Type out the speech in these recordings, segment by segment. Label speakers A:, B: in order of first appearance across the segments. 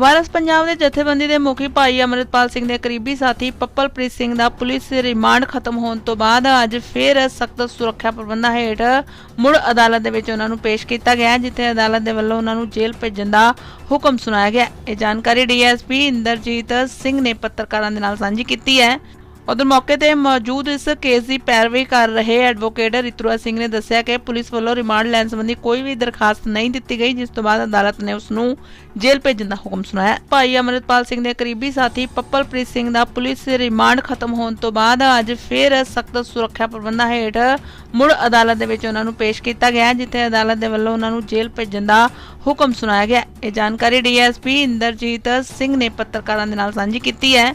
A: ਵਾਰਸ ਪੰਜਾਬ ਦੇ ਜਥੇਬੰਦੀ ਦੇ ਮੁਖੀ ਭਾਈ ਅਮਰਿਤਪਾਲ ਸਿੰਘ ਦੇ ਕਰੀਬੀ ਸਾਥੀ ਪੱਪਲਪ੍ਰੀਤ ਸਿੰਘ ਦਾ ਪੁਲਿਸ ਰਿਮਾਂਡ ਖਤਮ ਹੋਣ ਤੋਂ ਬਾਅਦ ਅੱਜ ਫੇਰ ਸਖਤ ਸੁਰੱਖਿਆ ਪ੍ਰਬੰਧਾਂ ਹੇਠ ਮੁੜ ਅਦਾਲਤ ਦੇ ਵਿੱਚ ਉਹਨਾਂ ਨੂੰ ਪੇਸ਼ ਕੀਤਾ ਗਿਆ ਹੈ, ਜਿੱਥੇ ਅਦਾਲਤ ਦੇ ਵੱਲੋਂ ਉਹਨਾਂ ਨੂੰ ਜੇਲ੍ਹ ਭੇਜਣ ਦਾ ਹੁਕਮ ਸੁਣਾਇਆ ਗਿਆ। ਇਹ ਜਾਣਕਾਰੀ ਡੀਐਸਪੀ ਇੰਦਰਜੀਤ ਸਿੰਘ ਨੇ ਪੱਤਰਕਾਰਾਂ ਦੇ ਨਾਲ ਸਾਂਝੀ ਕੀਤੀ ਹੈ। ਉਧਰ ਮੌਕੇ ਤੇ ਮੌਜੂਦ ਇਸ ਕੇਸ ਦੀ ਪੈਰਵੀ ਕਰ ਰਹੇ ਐਡਵੋਕੇਟ ਰਿਤੂਆ ਸਿੰਘ ਨੇ ਦੱਸਿਆ ਕਿ ਪੁਲਿਸ ਵੱਲੋਂ ਰਿਮਾਂਡ ਲੈਣ ਸੰਬੰਧੀ ਕੋਈ ਵੀ ਦਰਖਾਸਤ ਨਹੀਂ ਦਿੱਤੀ ਗਈ ਜਿਸ ਤੋਂ ਬਾਅਦ ਅਦਾਲਤ ਨੇ ਉਸ ਨੂੰ ਜੇਲ੍ਹ ਭੇਜਣ ਦਾ ਹੁਕਮ ਸੁਣਾਇਆ। ਭਾਈ ਅਮਰਿਤਪਾਲ ਸਿੰਘ ਦੇ ਕਰੀਬੀ ਸਾਥੀ ਪੱਪਲਪ੍ਰੀਤ ਸਿੰਘ ਦਾ ਪੁਲਿਸ ਰਿਮਾਂਡ ਖਤਮ ਹੋਣ ਤੋਂ ਬਾਅਦ ਅੱਜ ਫੇਰ ਸਖਤ ਸੁਰੱਖਿਆ ਪ੍ਰਬੰਧਾਂ ਹੇਠ ਮੁੜ ਅਦਾਲਤ ਦੇ ਵਿੱਚ ਉਹਨਾਂ ਨੂੰ ਪੇਸ਼ ਕੀਤਾ ਗਿਆ ਹੈ, ਜਿੱਥੇ ਅਦਾਲਤ ਦੇ ਵੱਲੋਂ ਉਹਨਾਂ ਨੂੰ ਜੇਲ੍ਹ ਭੇਜਣ ਦਾ ਹੁਕਮ ਸੁਣਾਇਆ ਗਿਆ। ਇਹ ਜਾਣਕਾਰੀ ਡੀਐਸਪੀ ਇੰਦਰਜੀਤ ਸਿੰਘ ਨੇ ਪੱਤਰਕਾਰਾਂ ਦੇ ਨਾਲ ਸਾਂਝੀ ਕੀਤੀ ਹੈ।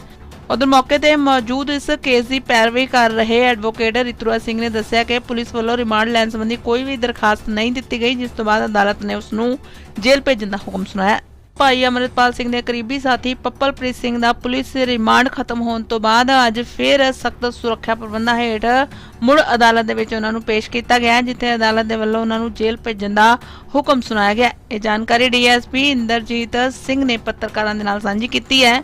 A: ਉਧਰ ਮੌਕੇ ਤੇ ਮੌਜੂਦ ਇਸ ਕੇਸ ਦੀ ਪੈਰਵੀ ਕਰ ਰਹੇ ਐਡਵੋਕੇਟ ਰਿਤੂਆ ਸਿੰਘ ਨੇ ਦੱਸਿਆ ਕਿ ਪੁਲਿਸ ਵੱਲੋਂ ਰਿਮਾਂਡ ਲੈਣ ਸੰਬੰਧੀ ਕੋਈ ਵੀ ਦਰਖਾਸਤ ਨਹੀਂ ਦਿੱਤੀ ਗਈ ਜਿਸ ਤੋਂ ਬਾਅਦ ਅਦਾਲਤ ਨੇ ਉਸ ਨੂੰ ਜੇਲ੍ਹ ਭੇਜਣ ਦਾ ਹੁਕਮ ਸੁਣਾਇਆ। ਭਾਈ ਅਮਰਿਤਪਾਲ ਸਿੰਘ ਦੇ ਕਰੀਬੀ ਸਾਥੀ ਪੱਪਲਪ੍ਰੀਤ ਸਿੰਘ ਦਾ ਪੁਲਿਸ ਰਿਮਾਂਡ ਖਤਮ ਹੋਣ ਤੋਂ ਬਾਅਦ ਅੱਜ ਫੇਰ ਸਖਤ ਸੁਰੱਖਿਆ ਪ੍ਰਬੰਧਾਂ ਹੇਠ ਮੁੜ ਅਦਾਲਤ ਦੇ ਵਿੱਚ ਉਹਨਾਂ ਨੂੰ ਪੇਸ਼ ਕੀਤਾ ਗਿਆ ਹੈ, ਜਿੱਥੇ ਅਦਾਲਤ ਦੇ ਵੱਲੋਂ ਉਹਨਾਂ ਨੂੰ ਜੇਲ੍ਹ ਭੇਜਣ ਦਾ ਹੁਕਮ ਸੁਣਾਇਆ ਗਿਆ। ਇਹ ਜਾਣਕਾਰੀ ਡੀਐਸਪੀ ਇੰਦਰਜੀਤ ਸਿੰਘ ਨੇ ਪੱਤਰਕਾਰਾਂ ਦੇ ਨਾਲ ਸਾਂਝੀ ਕੀਤੀ ਹੈ।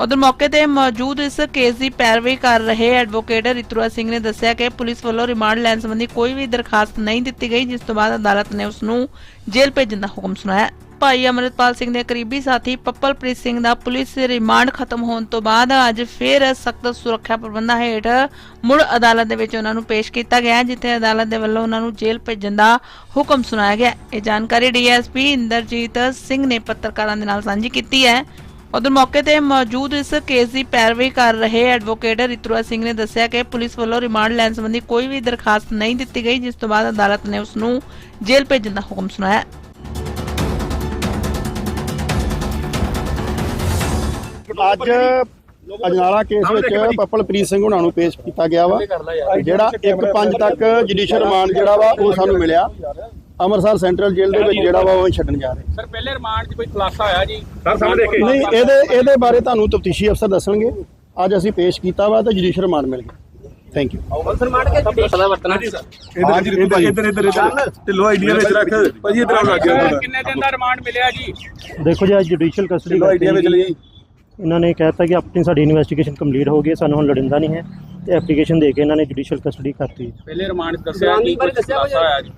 A: ਉਧਰ ਮੌਕੇ ਤੇ ਮੌਜੂਦ ਇਸ ਕੇਸ ਦੀ ਪੈਰਵੀ ਕਰ ਰਹੇ ਐਡਵੋਕੇਟ ਰਿਤੂਆ ਸਿੰਘ ਨੇ ਦੱਸਿਆ ਕਿ ਪੁਲਿਸ ਵੱਲੋਂ ਰਿਮਾਂਡ ਲੈਣ ਸੰਬੰਧੀ ਕੋਈ ਵੀ ਦਰਖਾਸਤ ਨਹੀਂ ਦਿੱਤੀ ਗਈ ਜਿਸ ਤੋਂ ਬਾਅਦ ਅਦਾਲਤ ਨੇ ਉਸ ਨੂੰ ਜੇਲ੍ਹ ਭੇਜਣ ਦਾ ਹੁਕਮ ਸੁਣਾਇਆ। ਭਾਈ ਅਮਰਿਤਪਾਲ ਸਿੰਘ ਦੇ ਕਰੀਬੀ ਸਾਥੀ ਪੱਪਲਪ੍ਰੀਤ ਸਿੰਘ ਦਾ ਪੁਲਿਸ ਰਿਮਾਂਡ ਖਤਮ ਹੋਣ ਤੋਂ ਬਾਅਦ ਅੱਜ ਫੇਰ ਸਖਤ ਸੁਰੱਖਿਆ ਪ੍ਰਬੰਧਾਂ ਹੇਠ ਮੁੜ ਅਦਾਲਤ ਦੇ ਵਿੱਚ ਉਹਨਾਂ ਨੂੰ ਪੇਸ਼ ਕੀਤਾ ਗਿਆ ਹੈ, ਜਿੱਥੇ ਅਦਾਲਤ ਦੇ ਵੱਲੋਂ ਉਹਨਾਂ ਨੂੰ ਜੇਲ੍ਹ ਭੇਜਣ ਦਾ ਹੁਕਮ ਸੁਣਾਇਆ ਗਿਆ। ਇਹ ਜਾਣਕਾਰੀ ਡੀਐਸਪੀ ਇੰਦਰਜੀਤ ਸਿੰਘ ਨੇ ਪੱਤਰਕਾਰਾਂ ਦੇ ਨਾਲ ਸਾਂਝੀ ਕੀਤੀ ਹੈ। ਉਧਰ ਮੌਕੇ ਤੇ ਮੌਜੂਦ ਇਸ ਕੇਸ ਦੀ ਪੈਰਵੀ ਕਰ ਰਹੇ ਐਡਵੋਕੇਟ ਰਿਤੂਆ ਸਿੰਘ ਨੇ ਦੱਸਿਆ ਕਿ ਪੁਲਿਸ ਵੱਲੋਂ ਰਿਮਾਂਡ ਲੈਣ ਸੰਬੰਧੀ ਕੋਈ ਵੀ ਦਰਖਾਸਤ ਨਹੀਂ ਦਿੱਤੀ ਗਈ ਜਿਸ ਤੋਂ ਬਾਅਦ ਅਦਾਲਤ ਨੇ ਉਸ ਨੂੰ ਜੇਲ੍ਹ ਭੇਜਣ ਦਾ ਹੁਕਮ ਸੁਣਾਇਆ।
B: ਅੱਜ ਅਜਨਾਲਾ ਕੇਸ ਵਿੱਚ ਪੱਪਲਪ੍ਰੀਤ ਸਿੰਘ ਹੁਣਾਂ ਨੂੰ ਪੇਸ਼ ਕੀਤਾ ਗਿਆ ਵਾ ਜਿਹੜਾ 1-5 ਤੱਕ ਜੁਡੀਸ਼ੀਅਲ ਰਿਮਾਂਡ ਜਿਹੜਾ ਵਾ ਉਹ ਸਾਨੂੰ ਮਿਲਿਆ। ਅੰਮ੍ਰਿਤਸਰ ਸੈਂਟਰਲ ਜੇਲ੍ਹ ਦੇ ਵਿੱਚ ਜਿਹੜਾ ਵਾ ਉਹ ਛੱਡਣ ਜਾ ਰਹੇ
C: ਸਰ ਪਹਿਲੇ ਰਿਮਾਂਡ 'ਚ ਕੋਈ ਖੁਲਾਸਾ ਹੋਇਆ ਜੀ?
D: ਸਰ ਸਾਹਮਣੇ ਦੇਖੇ
B: ਨਹੀਂ ਇਹਦੇ ਇਹਦੇ ਬਾਰੇ ਤੁਹਾਨੂੰ ਤਫਤੀਸ਼ੀ ਅਫਸਰ ਦੱਸਣਗੇ। ਅੱਜ ਅਸੀਂ ਪੇਸ਼ ਕੀਤਾ ਵਾ ਤੇ ਜੁਡੀਸ਼ੀਅਲ ਰਿਮਾਂਡ ਮਿਲ ਗਿਆ। ਥੈਂਕ ਯੂ
C: ਰਿਮਾਂਡ ਕੇ ਪਤਾ ਵਰਤਣਾ। ਜੀ ਸਰ।
D: ਇਧਰ ਇਧਰ ਇਧਰ ਢਿੱਲੋ ਆਈਡੀਆ ਵਿੱਚ ਰੱਖ ਭਾਜੀ ਇਧਰ ਆਉਣ ਲੱਗ ਗਿਆ
C: ਕਿੰਨੇ ਦਿਨ ਦਾ ਰਿਮਾਂਡ ਮਿਲਿਆ ਜੀ?
E: ਦੇਖੋ ਜੀ ਅੱਜ ਜੁਡੀਸ਼ੀਅਲ ਕਸਟਡੀ
D: ਢਿੱਲੋ ਆਈਡੀਆ ਵਿੱਚ ਲਈ
E: ਇਹਨਾਂ ਨੇ ਕਹਿਤਾ ਕਿ ਆਪਣੀ ਸਾਡੀ ਇਨਵੈਸਟੀਗੇਸ਼ਨ ਕੰਪਲੀਟ ਹੋ ਗਈ ਹੈ, ਸਾਨੂੰ ਹੁਣ ਲੜਿੰਦਾ ਨਹੀਂ ਹੈ। ਤੇ ਐਪਲੀਕੇਸ਼ਨ ਦੇ ਕੇ ਇਹਨਾਂ ਨੇ ਜੁਡੀਸ਼ੀਅਲ ਕਸਟਡੀ ਕਰਤੀ
C: ਪਹਿਲੇ ਰਿਮਾਂਡ ਦੱਸਿਆ ਕਿ ਕੋਈ ਖੁਲਾਸਾ ਹੋਇਆ ਜੀ।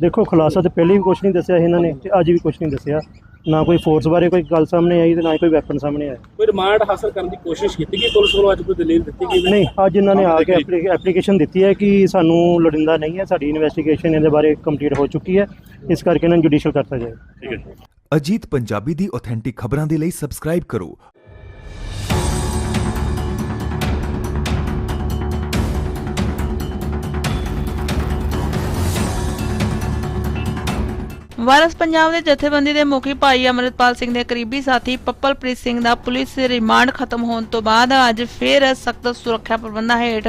E: ਦੇਖੋ ਖੁਲਾਸਾ ਤੇ ਪਹਿਲੇ ਵੀ ਕੁਝ ਨਹੀਂ ਦੱਸਿਆ ਇਹਨਾਂ ਨੇ ਤੇ ਅੱਜ ਵੀ ਕੁਝ ਨਹੀਂ ਦੱਸਿਆ। ਨਾ ਕੋਈ ਫੋਰਸ ਬਾਰੇ ਕੋਈ ਗੱਲ ਸਾਹਮਣੇ ਆਈ ਤੇ ਨਾ ਹੀ ਕੋਈ ਵੈਪਨ ਸਾਹਮਣੇ ਆਇਆ।
C: ਕੋਈ ਰਿਮਾਂਡ ਹਾਸਲ ਕਰਨ ਦੀ ਕੋਸ਼ਿਸ਼ ਕੀਤੀ ਗਈ? ਪੁਲਿਸ ਵੱਲੋਂ ਅੱਜ ਕੋਈ ਦਲੀਲ ਦਿੱਤੀ ਗਈ?
E: ਨਹੀਂ ਅੱਜ ਇਹਨਾਂ ਨੇ ਆ ਕੇ ਐਪਲੀਕੇਸ਼ਨ ਦਿੱਤੀ ਹੈ ਕਿ ਸਾਨੂੰ ਲੜਿੰਦਾ ਨਹੀਂ ਹੈ ਸਾਡੀ ਇਨਵੈਸਟੀਗੇਸ਼ਨ ਇਹਦੇ ਬਾਰੇ ਕੰਪਲੀਟ ਹੋ ਚੁੱਕੀ ਹੈ। ਇਸ ਕਰਕੇ ਇਹਨਾਂ ਨੂੰ ਜੁਡੀਸ਼ੀਅਲ ਕਰਤਾ ਜਾਏ।
F: ਅਜੀਤ ਪੰਜਾਬੀ ਦੀ ਆਥੈਂਟਿਕ ਖਬਰਾਂ ਦੇ ਲਈ ਸਬਸਕ੍ਰਾਈਬ ਕਰੋ।
A: ਵਾਰਸ ਪੰਜਾਬ ਦੇ ਜਥੇਬੰਦੀ ਦੇ ਮੁਖੀ ਭਾਈ ਅਮਰਿਤਪਾਲ ਸਿੰਘ ਦੇ ਕਰੀਬੀ ਸਾਥੀ ਪੱਪਲਪ੍ਰੀਤ ਸਿੰਘ ਦਾ ਪੁਲਿਸ ਰਿਮਾਂਡ ਖਤਮ ਹੋਣ ਤੋਂ ਬਾਅਦ ਅੱਜ ਫੇਰ ਸਖਤ ਸੁਰੱਖਿਆ ਪ੍ਰਬੰਧਾਂ ਹੇਠ